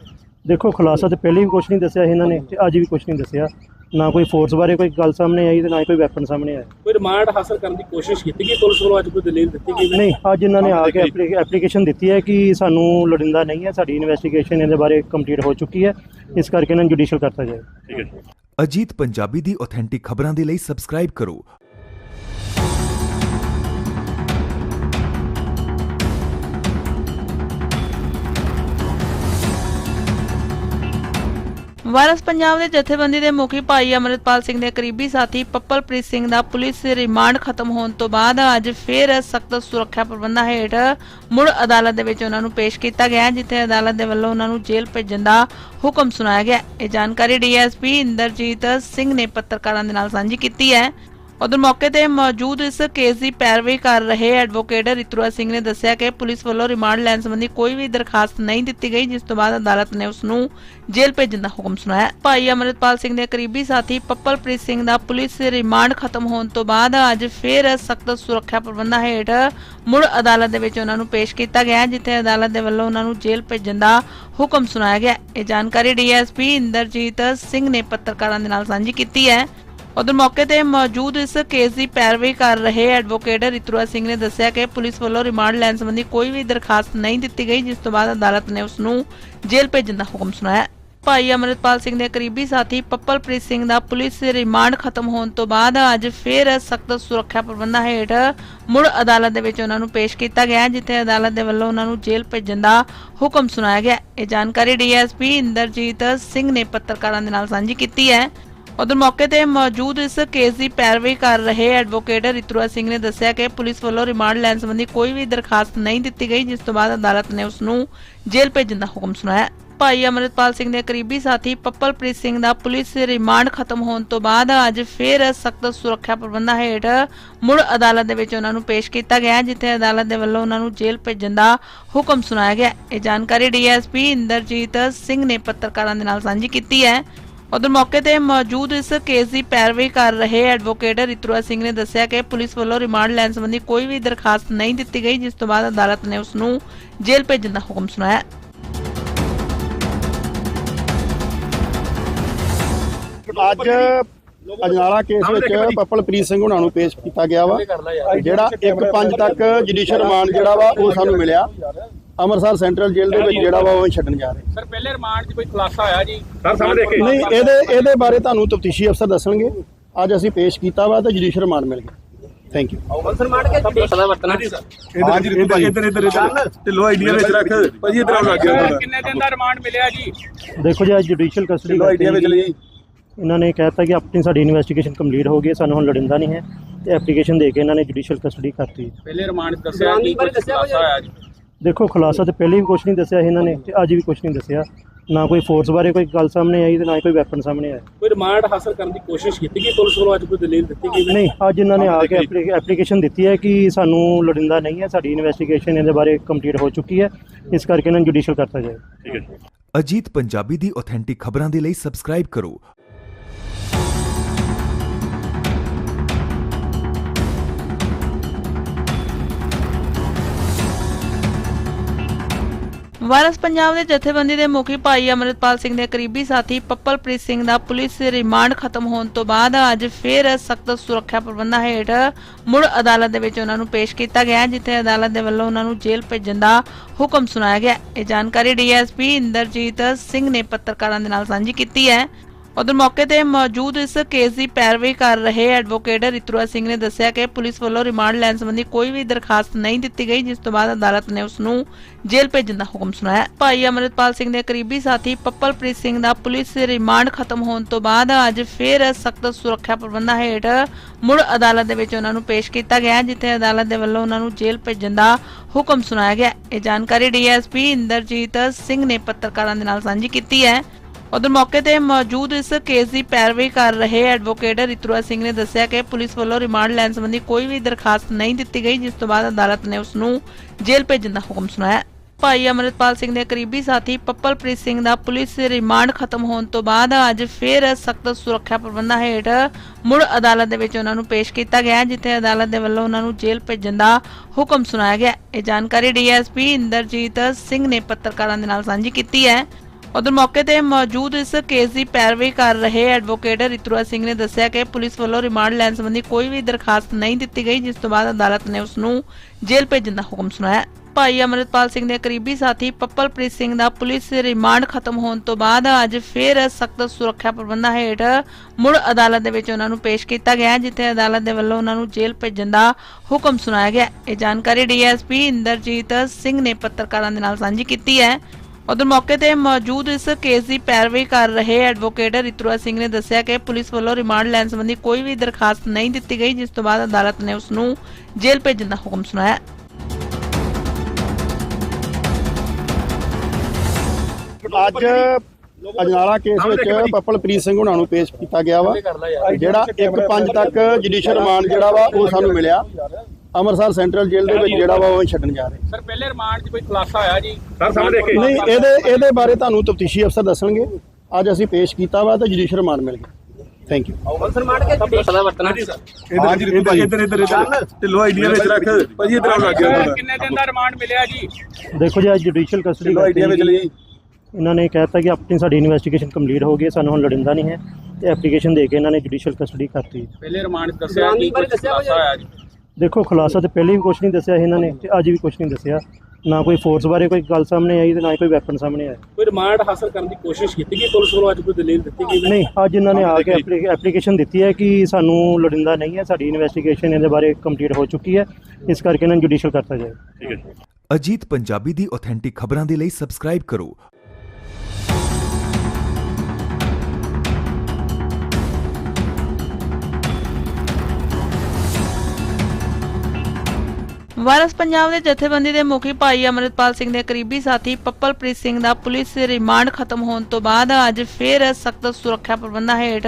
E: ਦੇਖੋ ਖੁਲਾਸਾ ਤੇ ਪਹਿਲੇ ਵੀ ਕੁਝ ਨਹੀਂ ਦੱਸਿਆ ਇਹਨਾਂ ਨੇ ਤੇ ਅੱਜ ਵੀ ਕੁਝ ਨਹੀਂ ਦੱਸਿਆ। ਨਾ ਕੋਈ ਫੋਰਸ ਬਾਰੇ ਕੋਈ ਗੱਲ ਸਾਹਮਣੇ ਆਈ ਤੇ ਨਾ ਹੀ ਕੋਈ ਵੈਪਨ ਸਾਹਮਣੇ ਆਇਆ।
C: ਕੋਈ ਰਿਮਾਂਡ ਹਾਸਲ ਕਰਨ ਦੀ ਕੋਸ਼ਿਸ਼ ਕੀਤੀ ਗਈ? ਪੁਲਿਸ ਵੱਲੋਂ ਅੱਜ ਕੋਈ ਦਲੀਲ ਦਿੱਤੀ ਗਈ?
E: ਨਹੀਂ ਅੱਜ ਇਹਨਾਂ ਨੇ ਆ ਕੇ ਐਪਲੀਕੇਸ਼ਨ ਦਿੱਤੀ ਹੈ ਕਿ ਸਾਨੂੰ ਲੜਿੰਦਾ ਨਹੀਂ ਹੈ ਸਾਡੀ ਇਨਵੈਸਟੀਗੇਸ਼ਨ ਇਹਦੇ ਬਾਰੇ ਕੰਪਲੀਟ ਹੋ ਚੁੱਕੀ ਹੈ। ਇਸ ਕਰਕੇ ਇਹਨਾਂ ਨੂੰ ਜੁਡੀਸ਼ੀਅਲ ਕਰਤਾ ਜਾਏ।
F: ਅਜੀਤ ਪੰਜਾਬੀ ਦੀ ਆਥੈਂਟਿਕ ਖਬਰਾਂ ਦੇ ਲਈ ਸਬਸਕ੍ਰਾਈਬ ਕਰੋ
A: ਵਾਰਸ ਪੰਜਾਬ ਦੇ ਜਥੇਬੰਦੀ ਦੇ ਮੁਖੀ ਭਾਈ ਅਮਰਿਤਪਾਲ ਸਿੰਘ ਦੇ ਕਰੀਬੀ ਸਾਥੀ ਪੱਪਲਪ੍ਰੀਤ ਸਿੰਘ ਦਾ ਪੁਲਿਸ ਰਿਮਾਂਡ ਖਤਮ ਹੋਣ ਤੋਂ ਬਾਅਦ ਅੱਜ ਫੇਰ ਸਖਤ ਸੁਰੱਖਿਆ ਪ੍ਰਬੰਧਾਂ ਹੇਠ ਮੁੜ ਅਦਾਲਤ ਦੇ ਵਿੱਚ ਉਹਨਾਂ ਨੂੰ ਪੇਸ਼ ਕੀਤਾ ਗਿਆ, ਜਿੱਥੇ ਅਦਾਲਤ ਦੇ ਵੱਲੋਂ ਉਹਨਾਂ ਨੂੰ ਜੇਲ੍ਹ ਭੇਜਣ ਦਾ ਹੁਕਮ ਸੁਣਾਇਆ ਗਿਆ। ਇਹ ਜਾਣਕਾਰੀ ਡੀਐਸਪੀ ਇੰਦਰਜੀਤ ਸਿੰਘ ਨੇ ਪੱਤਰਕਾਰਾਂ ਦੇ ਨਾਲ ਸਾਂਝੀ ਕੀਤੀ ਹੈ। ਉਧਰ ਮੌਕੇ ਤੇ ਮੌਜੂਦ ਇਸ ਕੇਸ ਦੀ ਪੈਰਵੀ ਕਰ ਰਹੇ ਐਡਵੋਕੇਟ ਰਿਤੂਆ ਸਿੰਘ ਨੇ ਦੱਸਿਆ ਕਿ ਪੁਲਿਸ ਵੱਲੋਂ ਰਿਮਾਂਡ ਲੈਣ ਸੰਬੰਧੀ ਕੋਈ ਵੀ ਦਰਖਾਸਤ ਨਹੀਂ ਦਿੱਤੀ ਗਈ, ਜਿਸ ਤੋਂ ਬਾਅਦ ਅਦਾਲਤ ਨੇ ਉਸ ਨੂੰ ਜੇਲ੍ਹ ਭੇਜਣ ਦਾ ਹੁਕਮ ਸੁਣਾਇਆ। ਭਾਈ ਅਮਰਿਤਪਾਲ ਸਿੰਘ ਦੇ ਕਰੀਬੀ ਸਾਥੀ ਪੱਪਲਪ੍ਰੀਤ ਸਿੰਘ ਦਾ ਪੁਲਿਸ ਰਿਮਾਂਡ ਖਤਮ ਹੋਣ ਤੋਂ ਬਾਅਦ ਅੱਜ ਫੇਰ ਸਖਤ ਸੁਰੱਖਿਆ ਪ੍ਰਬੰਧਾਂ ਹੇਠ ਮੁੜ ਅਦਾਲਤ ਦੇ ਵਿੱਚ ਉਹਨਾਂ ਨੂੰ ਪੇਸ਼ ਕੀਤਾ ਗਿਆ, ਜਿੱਥੇ ਅਦਾਲਤ ਦੇ ਵੱਲੋਂ ਉਹਨਾਂ ਨੂੰ ਜੇਲ੍ਹ ਭੇਜਣ ਦਾ ਹੁਕਮ ਸੁਣਾਇਆ ਗਿਆ। ਇਹ ਜਾਣਕਾਰੀ ਡੀਐਸਪੀ ਇੰਦਰਜੀਤ ਸਿੰਘ ਨੇ ਪੱਤਰਕਾਰਾਂ ਦੇ ਨਾਲ ਸਾਂਝੀ ਕੀਤੀ ਹੈ। ਉਧਰ ਮੌਕੇ ਤੇ ਮੌਜੂਦ ਇਸ ਕੇਸ ਦੀ ਪੈਰਵੀ ਕਰ ਰਹੇ ਐਡਵੋਕੇਟ ਰਿਤੂਆ ਸਿੰਘ ਨੇ ਦੱਸਿਆ ਕਿ ਪੁਲਿਸ ਵੱਲੋਂ ਰਿਮਾਂਡ ਲੈਣ ਸੰਬੰਧੀ ਕੋਈ ਵੀ ਦਰਖਾਸਤ ਨਹੀਂ ਦਿੱਤੀ ਗਈ, ਜਿਸ ਤੋਂ ਬਾਅਦ ਅਦਾਲਤ ਨੇ ਉਸ ਨੂੰ ਜੇਲ੍ਹ ਭੇਜਣ ਦਾ ਹੁਕਮ ਸੁਣਾਇਆ। ਭਾਈ ਅਮਰਿਤਪਾਲ ਸਿੰਘ ਦੇ ਕਰੀਬੀ ਸਾਥੀ ਪੱਪਲਪ੍ਰੀਤ ਸਿੰਘ ਦਾ ਪੁਲਿਸ ਰਿਮਾਂਡ ਖਤਮ ਹੋਣ ਤੋਂ ਬਾਅਦ ਅੱਜ ਫੇਰ ਸਖਤ ਸੁਰੱਖਿਆ ਪ੍ਰਬੰਧਾਂ ਹੇਠ ਮੁੜ ਅਦਾਲਤ ਦੇ ਵਿੱਚ ਉਹਨਾਂ ਨੂੰ ਪੇਸ਼ ਕੀਤਾ ਗਿਆ, ਜਿੱਥੇ ਅਦਾਲਤ ਦੇ ਵੱਲੋਂ ਉਹਨਾਂ ਨੂੰ ਜੇਲ੍ਹ ਭੇਜਣ ਦਾ ਹੁਕਮ ਸੁਣਾਇਆ ਗਿਆ। ਇਹ ਜਾਣਕਾਰੀ ਡੀਐਸਪੀ ਇੰਦਰਜੀਤ ਸਿੰਘ ਨੇ ਪੱਤਰਕਾਰਾਂ ਦੇ ਨਾਲ ਸਾਂਝੀ ਕੀਤੀ ਹੈ। ਉਧਰ ਮੌਕੇ ਤੇ ਮੌਜੂਦ ਇਸ ਕੇਸ ਦੀ ਪੈਰਵੀ ਕਰ ਰਹੇ ਐਡਵੋਕੇਟ ਰਿਤੂਆ ਸਿੰਘ ਨੇ ਦੱਸਿਆ ਕਿ ਪੁਲਿਸ ਵੱਲੋਂ ਰਿਮਾਂਡ ਲੈਣ ਸੰਬੰਧੀ ਕੋਈ ਵੀ ਦਰਖਾਸਤ ਨਹੀਂ ਦਿੱਤੀ ਗਈ, ਜਿਸ ਤੋਂ ਬਾਅਦ ਅਦਾਲਤ ਨੇ ਉਸ ਨੂੰ ਜੇਲ੍ਹ ਭੇਜਣ ਦਾ ਹੁਕਮ ਸੁਣਾਇਆ। ਭਾਈ ਅਮਰਿਤਪਾਲ ਸਿੰਘ ਦੇ ਕਰੀਬੀ ਸਾਥੀ ਪੱਪਲਪ੍ਰੀਤ ਸਿੰਘ ਦਾ ਪੁਲਿਸ ਰਿਮਾਂਡ ਖਤਮ ਹੋਣ ਤੋਂ ਬਾਅਦ ਅੱਜ ਫੇਰ ਸਖਤ ਸੁਰੱਖਿਆ ਪ੍ਰਬੰਧਾਂ ਹੇਠ ਮੁੜ ਅਦਾਲਤ ਦੇ ਵਿੱਚ ਉਹਨਾਂ ਨੂੰ ਪੇਸ਼ ਕੀਤਾ ਗਿਆ, ਜਿੱਥੇ ਅਦਾਲਤ ਦੇ ਵੱਲੋਂ ਉਹਨਾਂ ਨੂੰ ਜੇਲ੍ਹ ਭੇਜਣ ਦਾ ਹੁਕਮ ਸੁਣਾਇਆ ਗਿਆ। ਇਹ ਜਾਣਕਾਰੀ ਡੀਐਸਪੀ ਇੰਦਰਜੀਤ ਸਿੰਘ ਨੇ ਪੱਤਰਕਾਰਾਂ ਦੇ ਨਾਲ ਸਾਂਝੀ ਕੀਤੀ ਹੈ। ਉਧਰ ਮੌਕੇ ਤੇ ਮੌਜੂਦ ਇਸ ਕੇਸ ਦੀ ਪੈਰਵੀ ਕਰ ਰਹੇ ਐਡਵੋਕੇਟ ਰਿਤੂਆ ਸਿੰਘ ਨੇ ਦੱਸਿਆ ਕਿ ਪੁਲਿਸ ਵੱਲੋਂ ਰਿਮਾਂਡ ਲੈਣ ਸੰਬੰਧੀ ਕੋਈ ਵੀ ਦਰਖਾਸਤ ਨਹੀਂ ਦਿੱਤੀ ਗਈ, ਜਿਸ ਤੋਂ ਬਾਅਦ ਅਦਾਲਤ ਨੇ ਉਸ ਨੂੰ ਜੇਲ੍ਹ ਭੇਜਣ ਦਾ ਹੁਕਮ ਸੁਣਾਇਆ।
B: ਅੱਜ ਅਜਨਾਲਾ ਕੇਸ ਵਿੱਚ ਪੱਪਲਪ੍ਰੀਤ ਸਿੰਘ ਉਹਨਾਂ ਨੂੰ ਪੇਸ਼ ਕੀਤਾ ਗਿਆ ਵਾ। ਜਿਹੜਾ 1-5 ਤੱਕ ਜੁਡੀਸ਼ੀਅਲ ਰਿਮਾਂਡ ਜਿਹੜਾ ਵਾ ਉਹ ਸਾਨੂੰ ਮਿਲਿਆ। ਅੰਮ੍ਰਿਤਸਰ ਸੈਂਟਰਲ ਜੇਲ੍ਹ ਦੇ ਵਿੱਚ ਜਿਹੜਾ ਵਾ ਉਹ ਛੱਡਣ ਜਾ ਰਹੇ।
C: ਸਰ ਪਹਿਲੇ ਰਿਮਾਂਡ 'ਚ ਕੋਈ ਖੁਲਾਸਾ ਹੋਇਆ ਜੀ?
D: ਸਰ ਸਾਹਮਣੇ ਦੇਖੇ
B: ਨਹੀਂ ਇਹਦੇ ਇਹਦੇ ਬਾਰੇ ਤੁਹਾਨੂੰ ਤਫਤੀਸ਼ੀ ਅਫਸਰ ਦੱਸਣਗੇ। ਅੱਜ ਅਸੀਂ ਪੇਸ਼ ਕੀਤਾ ਵਾ ਤੇ ਜੁਡੀਸ਼ੀਅਲ ਰਿਮਾਂਡ ਮਿਲ ਗਿਆ। ਥੈਂਕ ਯੂ
C: ਪਤਾ ਵਰਤਣਾ। ਜੀ ਸਰ।
D: ਇਧਰ ਇਧਰ ਇਧਰ ਇਧਰ ਇਧਰ। ਢਿੱਲੋਂ ਆਈਡੀਆ ਵਿੱਚ ਰੱਖ। ਭਾਜੀ ਇਧਰ ਲੱਗ ਗਿਆ ਤੁਹਾਡਾ।
C: ਕਿੰਨੇ ਦਿਨ ਦਾ ਰਿਮਾਂਡ ਮਿਲਿਆ ਜੀ?
E: ਦੇਖੋ ਜੀ ਅੱਜ ਜੁਡੀਸ਼ੀਅਲ ਕਸਟਡੀ
D: ਢਿੱਲੋਂ ਆਈਡੀਆ ਵਿੱਚ ਲਈ
E: ਇਹਨਾਂ ਨੇ ਕਹਿਤਾ ਕਿ ਆਪਣੀ ਸਾਡੀ ਇਨਵੈਸਟੀਗੇਸ਼ਨ ਕੰਪਲੀਟ ਹੋ ਗਈ ਹੈ ਸਾਨੂੰ ਹੁਣ ਲੋੜਿੰਦਾ ਨਹੀਂ ਹੈ ਤੇ ਐਪਲੀਕੇਸ਼ਨ ਦੇ ਕੇ ਇਹਨਾਂ ਨੇ ਜੁਡੀਸ਼ੀਅਲ ਕਸਟਡੀ ਕਰਤੀ।
C: ਪਹਿਲੇ ਰਿਮਾਂਡ ਦੱਸਿਆ ਕੀ ਕੋਈ? ਖੁਲਾਸਾ ਹੋਇਆ ਜੀ?
E: ਦੇਖੋ ਖੁਲਾਸਾ ਤੇ ਪਹਿਲੇ ਵੀ ਕੁਝ ਨਹੀਂ ਦੱਸਿਆ ਸੀ ਇਹਨਾਂ ਨੇ ਤੇ ਅੱਜ ਵੀ ਕੁਝ ਨਹੀਂ ਦੱਸਿਆ। ਨਾ ਕੋਈ ਫੋਰਸ ਬਾਰੇ ਕੋਈ ਗੱਲ ਸਾਹਮਣੇ ਆਈ ਤੇ ਨਾ ਹੀ ਕੋਈ ਵੈਪਨ ਸਾਹਮਣੇ ਆਇਆ।
C: ਕੋਈ ਰਿਮਾਂਡ ਹਾਸਲ ਕਰਨ ਦੀ ਕੋਸ਼ਿਸ਼ ਕੀਤੀ ਗਈ? ਪੁਲਿਸ ਵੱਲੋਂ ਅੱਜ ਕੋਈ ਦਲੀਲ ਦਿੱਤੀ ਗਈ
E: ਨਹੀਂ ਅੱਜ ਇਹਨਾਂ ਨੇ ਆ ਕੇ ਐਪਲੀਕੇਸ਼ਨ ਦਿੱਤੀ ਹੈ ਕਿ ਸਾਨੂੰ ਲੋੜਿੰਦਾ ਨਹੀਂ ਹੈ ਸਾਡੀ ਇਨਵੈਸਟੀਗੇਸ਼ਨ ਇਹਦੇ ਬਾਰੇ ਕੰਪਲੀਟ ਹੋ ਚੁੱਕੀ ਹੈ। ਇਸ ਕਰਕੇ ਇਹਨਾਂ ਨੂੰ ਜੁਡੀਸ਼ੀਅਲ ਕਰਤਾ ਜਾਏ।
F: ਅਜੀਤ ਪੰਜਾਬੀ ਦੀ ਆਥੈਂਟਿਕ ਖਬਰਾਂ ਦੇ ਲਈ ਸਬਸਕ੍ਰਾਈਬ ਕਰੋ
A: ਵਾਰਸ ਪੰਜਾਬ ਦੇ ਜਥੇਬੰਦੀ ਦੇ ਮੁਖੀ ਭਾਈ ਅਮਰਿਤਪਾਲ ਸਿੰਘ ਦੇ ਕਰੀਬੀ ਸਾਥੀ ਪੱਪਲਪ੍ਰੀਤ ਸਿੰਘ ਦਾ ਪੁਲਿਸ ਰਿਮਾਂਡ ਖਤਮ ਹੋਣ ਤੋਂ ਬਾਅਦ ਅੱਜ ਫੇਰ ਸਖਤ ਸੁਰੱਖਿਆ ਪ੍ਰਬੰਧਾਂ ਹੇਠ ਮੁੜ ਅਦਾਲਤ ਦੇ ਵਿੱਚ ਉਹਨਾਂ ਨੂੰ ਪੇਸ਼ ਕੀਤਾ ਗਿਆ, ਜਿੱਥੇ ਅਦਾਲਤ ਦੇ ਵੱਲੋਂ ਉਹਨਾਂ ਨੂੰ ਜੇਲ੍ਹ ਭੇਜਣ ਦਾ ਹੁਕਮ ਸੁਣਾਇਆ ਗਿਆ। ਇਹ ਜਾਣਕਾਰੀ ਡੀਐਸਪੀ ਇੰਦਰਜੀਤ ਸਿੰਘ ਨੇ ਪੱਤਰਕਾਰਾਂ ਦੇ ਨਾਲ ਸਾਂਝੀ ਕੀਤੀ ਹੈ। ਉਧਰ ਮੌਕੇ ਤੇ ਮੌਜੂਦ ਇਸ ਕੇਸ ਦੀ ਪੈਰਵੀ ਕਰ ਰਹੇ ਐਡਵੋਕੇਟ ਰਿਤੂਆ ਸਿੰਘ ਨੇ ਦੱਸਿਆ ਕਿ ਪੁਲਿਸ ਵੱਲੋਂ ਰਿਮਾਂਡ ਲੈਣ ਸੰਬੰਧੀ ਕੋਈ ਵੀ ਦਰਖਾਸਤ ਨਹੀਂ ਦਿੱਤੀ ਗਈ, ਜਿਸ ਤੋਂ ਬਾਅਦ ਅਦਾਲਤ ਨੇ ਉਸ ਨੂੰ ਜੇਲ੍ਹ ਭੇਜਣ ਦਾ ਹੁਕਮ ਸੁਣਾਇਆ। ਭਾਈ ਅਮਰਿਤਪਾਲ ਸਿੰਘ ਦੇ ਕਰੀਬੀ ਸਾਥੀ ਪੱਪਲਪ੍ਰੀਤ ਸਿੰਘ ਦਾ ਪੁਲਿਸ ਰਿਮਾਂਡ ਖਤਮ ਹੋਣ ਤੋਂ ਬਾਅਦ ਅੱਜ ਫੇਰ ਸਖਤ ਸੁਰੱਖਿਆ ਪ੍ਰਬੰਧਾਂ ਹੇਠ ਮੁੜ ਅਦਾਲਤ ਦੇ ਵਿੱਚ ਉਹਨਾਂ ਨੂੰ ਪੇਸ਼ ਕੀਤਾ ਗਿਆ, ਜਿੱਥੇ ਅਦਾਲਤ ਦੇ ਵੱਲੋਂ ਉਹਨਾਂ ਨੂੰ ਜੇਲ੍ਹ ਭੇਜਣ ਦਾ ਹੁਕਮ ਸੁਣਾਇਆ ਗਿਆ। ਇਹ ਜਾਣਕਾਰੀ ਡੀਐਸਪੀ ਇੰਦਰਜੀਤ ਸਿੰਘ ਨੇ ਪੱਤਰਕਾਰਾਂ ਦੇ ਨਾਲ ਸਾਂਝੀ ਕੀਤੀ ਹੈ। ਉਧਰ ਮੌਕੇ ਤੇ ਮੌਜੂਦ ਇਸ ਕੇਸ ਦੀ ਪੈਰਵੀ ਕਰ ਰਹੇ ਐਡਵੋਕੇਟ ਰਿਤੂਆ ਸਿੰਘ ਨੇ ਦੱਸਿਆ ਕਿ ਪੁਲਿਸ ਵੱਲੋਂ ਰਿਮਾਂਡ ਲੈਣ ਸੰਬੰਧੀ ਕੋਈ ਵੀ ਦਰਖਾਸਤ ਨਹੀਂ ਦਿੱਤੀ ਗਈ, ਜਿਸ ਤੋਂ ਬਾਅਦ ਅਦਾਲਤ ਨੇ ਉਸ ਨੂੰ ਜੇਲ੍ਹ ਭੇਜਣ ਦਾ ਹੁਕਮ ਸੁਣਾਇਆ। ਭਾਈ ਅਮਰਿਤਪਾਲ ਸਿੰਘ ਦੇ ਕਰੀਬੀ ਸਾਥੀ ਪੱਪਲਪ੍ਰੀਤ ਸਿੰਘ ਦਾ ਪੁਲਿਸ ਰਿਮਾਂਡ ਖਤਮ ਹੋਣ ਤੋਂ ਬਾਅਦ ਅੱਜ ਫੇਰ ਸਖਤ ਸੁਰੱਖਿਆ ਪ੍ਰਬੰਧਾਂ ਹੇਠ ਮੁੜ ਅਦਾਲਤ ਦੇ ਵਿੱਚ ਉਹਨਾਂ ਨੂੰ ਪੇਸ਼ ਕੀਤਾ ਗਿਆ, ਜਿੱਥੇ ਅਦਾਲਤ ਦੇ ਵੱਲੋਂ ਉਹਨਾਂ ਨੂੰ ਜੇਲ੍ਹ ਭੇਜਣ ਦਾ ਹੁਕਮ ਸੁਣਾਇਆ ਗਿਆ। ਇਹ ਜਾਣਕਾਰੀ ਡੀਐਸਪੀ ਇੰਦਰਜੀਤ ਸਿੰਘ ਨੇ ਪੱਤਰਕਾਰਾਂ ਦੇ ਨਾਲ ਸਾਂਝੀ ਕੀਤੀ ਹੈ। ਉਧਰ ਮੌਕੇ ਤੇ ਮੌਜੂਦ ਇਸ ਕੇਸ ਦੀ ਪੈਰਵੀ ਕਰ ਰਹੇ ਐਡਵੋਕੇਟ ਰਿਤੂਆ ਸਿੰਘ ਨੇ ਦੱਸਿਆ ਕਿ ਪੁਲਿਸ ਵੱਲੋਂ ਰਿਮਾਂਡ ਲੈਣ ਸੰਬੰਧੀ ਕੋਈ ਵੀ ਦਰਖਾਸਤ ਨਹੀਂ ਦਿੱਤੀ ਗਈ, ਜਿਸ ਤੋਂ ਬਾਅਦ ਅਦਾਲਤ ਨੇ ਉਸ ਨੂੰ ਜੇਲ੍ਹ ਭੇਜਣ ਦਾ ਹੁਕਮ ਸੁਣਾਇਆ। ਭਾਈ ਅਮਰਿਤਪਾਲ ਸਿੰਘ ਦੇ ਕਰੀਬੀ ਸਾਥੀ ਪੱਪਲਪ੍ਰੀਤ ਸਿੰਘ ਦਾ ਪੁਲਿਸ ਰਿਮਾਂਡ ਖਤਮ ਹੋਣ ਤੋਂ ਬਾਅਦ ਅੱਜ ਫੇਰ ਸਖਤ ਸੁਰੱਖਿਆ ਪ੍ਰਬੰਧਾਂ ਹੇਠ ਮੁੜ ਅਦਾਲਤ ਦੇ ਵਿੱਚ ਉਹਨਾਂ ਨੂੰ ਪੇਸ਼ ਕੀਤਾ ਗਿਆ, ਜਿੱਥੇ ਅਦਾਲਤ ਦੇ ਵੱਲੋਂ ਉਹਨਾਂ ਨੂੰ ਜੇਲ੍ਹ ਭੇਜਣ ਦਾ ਹੁਕਮ ਸੁਣਾਇਆ ਗਿਆ। ਇਹ ਜਾਣਕਾਰੀ ਡੀਐਸਪੀ ਇੰਦਰਜੀਤ ਸਿੰਘ ਨੇ ਪੱਤਰਕਾਰਾਂ ਦੇ ਨਾਲ ਸਾਂਝੀ ਕੀਤੀ ਹੈ। ਉਧਰ ਮੌਕੇ ਤੇ ਮੌਜੂਦ ਇਸ ਕੇਸ ਦੀ ਪੈਰਵੀ ਕਰ ਰਹੇ ਐਡਵੋਕੇਟ ਰਿਤੂਆ ਸਿੰਘ ਨੇ ਦੱਸਿਆ ਕਿ ਪੁਲਿਸ ਵੱਲੋਂ ਰਿਮਾਂਡ ਲੈਣ ਸੰਬੰਧੀ ਕੋਈ ਵੀ ਦਰਖਾਸਤ ਨਹੀਂ ਦਿੱਤੀ ਗਈ, ਜਿਸ ਤੋਂ ਬਾਅਦ ਅਦਾਲਤ ਨੇ ਉਸ ਨੂੰ ਜੇਲ੍ਹ ਭੇਜਣ ਦਾ ਹੁਕਮ ਸੁਣਾਇਆ।
B: ਅੱਜ ਅਜਨਾਲਾ ਕੇਸ ਵਿੱਚ ਪੱਪਲਪ੍ਰੀਤ ਸਿੰਘ ਉਹਨਾਂ ਨੂੰ ਪੇਸ਼ ਕੀਤਾ ਗਿਆ ਵਾ, ਜਿਹੜਾ 1-5 ਤੱਕ ਜੁਡੀਸ਼ੀਅਲ ਰਿਮਾਂਡ ਜਿਹੜਾ ਵਾ ਉਹ ਸਾਨੂੰ ਮਿਲਿਆ। ਅੰਮ੍ਰਿਤਸਰ ਸੈਂਟਰਲ ਜੇਲ੍ਹ ਦੇ ਵਿੱਚ ਜਿਹੜਾ ਵਾ ਉਹ ਛੱਡਣ ਜਾ ਰਹੇ
C: ਸਰ ਪਹਿਲੇ ਰਿਮਾਂਡ 'ਚ ਕੋਈ ਖੁਲਾਸਾ ਹੋਇਆ ਜੀ?
D: ਸਰ ਸਾਹਮਣੇ ਦੇਖੇ
B: ਨਹੀਂ ਇਹਦੇ ਇਹਦੇ ਬਾਰੇ ਤੁਹਾਨੂੰ ਤਫਤੀਸ਼ੀ ਅਫਸਰ ਦੱਸਣਗੇ। ਅੱਜ ਅਸੀਂ ਪੇਸ਼ ਕੀਤਾ ਵਾ ਤੇ ਜੁਡੀਸ਼ੀਅਲ ਰਿਮਾਂਡ ਮਿਲ ਗਿਆ। ਥੈਂਕ ਯੂ
C: ਪਤਾ ਵਰਤਣਾ ਜੀ ਸਰ
D: ਇਧਰ ਇਧਰ ਇਧਰ ਇਧਰ ਇਧਰ। ਢਿੱਲੋਂ ਆਈਡੀਆ ਵਿੱਚ ਰੱਖ। ਭਾਜੀ ਇਧਰ ਲੱਗ ਗਿਆ ਤੁਹਾਡਾ
C: ਕਿੰਨੇ ਦਿਨ ਦਾ ਰਿਮਾਂਡ ਮਿਲਿਆ ਜੀ?
E: ਦੇਖੋ ਜੀ ਅੱਜ ਜੁਡੀਸ਼ੀਅਲ ਕਸਟਡੀ
D: ਢਿੱਲੋਂ ਆਈਡੀਆ ਵਿੱਚ ਲਈ
E: ਇਹਨਾਂ ਨੇ ਕਹਿਤਾ ਕਿ ਆਪਣੀ ਸਾਡੀ ਇਨਵੈਸਟੀਗੇਸ਼ਨ ਕੰਪਲੀਟ ਹੋ ਗਈ ਹੈ ਸਾਨੂੰ ਹੁਣ ਲੋੜਿੰਦਾ ਨਹੀਂ ਹੈ। ਤੇ ਐਪਲੀਕੇਸ਼ਨ ਦੇ ਕੇ ਇਹਨਾਂ ਨੇ ਜੁਡੀਸ਼ੀਅਲ ਕਸਟਡੀ ਕਰਤੀ।
C: ਪਹਿਲੇ ਰਿਮਾਂਡ ਦੱਸਿਆ ਕੀ ਕੋਈ ਖੁਲਾਸਾ ਹੋਇਆ ਜੀ।
E: ਦੇਖੋ ਖੁਲਾਸਾ ਤੇ ਪਹਿਲੇ ਵੀ ਕੁਝ ਨਹੀਂ ਦੱਸਿਆ ਇਹਨਾਂ ਨੇ ਤੇ ਅੱਜ ਵੀ ਕੁਝ ਨਹੀਂ ਦੱਸਿਆ। ਨਾ ਕੋਈ ਫੋਰਸ ਬਾਰੇ ਕੋਈ ਗੱਲ ਸਾਹਮਣੇ ਆਈ ਤੇ ਨਾ ਹੀ ਕੋਈ ਵੈਪਨ ਸਾਹਮਣੇ ਆਇਆ।
C: ਕੋਈ ਰਿਮਾਂਡ ਹਾਸਲ ਕਰਨ ਦੀ ਕੋਸ਼ਿਸ਼ ਕੀਤੀ ਗਈ? ਪੁਲਿਸ ਵੱਲੋਂ ਅੱਜ ਕੋਈ ਦਲੀਲ ਦਿੱਤੀ ਗਈ?
E: ਨਹੀਂ ਅੱਜ ਇਹਨਾਂ ਨੇ ਆ ਕੇ ਐਪਲੀਕੇਸ਼ਨ ਦਿੱਤੀ ਹੈ ਕਿ ਸਾਨੂੰ ਲੋੜਿੰਦਾ ਨਹੀਂ ਹੈ ਸਾਡੀ ਇਨਵੈਸਟੀਗੇਸ਼ਨ ਇਹਦੇ ਬਾਰੇ ਕੰਪਲੀਟ ਹੋ ਚੁੱਕੀ ਹੈ। ਇਸ ਕਰਕੇ ਇਹਨਾਂ ਨੂੰ ਜੁਡੀਸ਼ੀਅਲ ਕਰਤਾ ਜਾਏ।
F: ਅਜੀਤ ਪੰਜਾਬੀ ਦੀ ਆਥੈਂਟਿਕ ਖਬਰਾਂ ਦੇ ਲਈ ਸਬਸਕ੍ਰਾਈਬ ਕਰੋ।
A: ਵਾਰਸ ਪੰਜਾਬ ਦੇ ਜਥੇਬੰਦੀ ਦੇ ਮੁਖੀ ਭਾਈ ਅਮਰਿਤਪਾਲ ਸਿੰਘ ਦੇ ਕਰੀਬੀ ਸਾਥੀ ਪੱਪਲਪ੍ਰੀਤ ਸਿੰਘ ਦਾ ਪੁਲਿਸ ਰਿਮਾਂਡ ਖਤਮ ਹੋਣ ਤੋਂ ਬਾਅਦ ਅੱਜ ਫੇਰ ਸਖਤ ਸੁਰੱਖਿਆ ਪ੍ਰਬੰਧਾਂ ਹੇਠ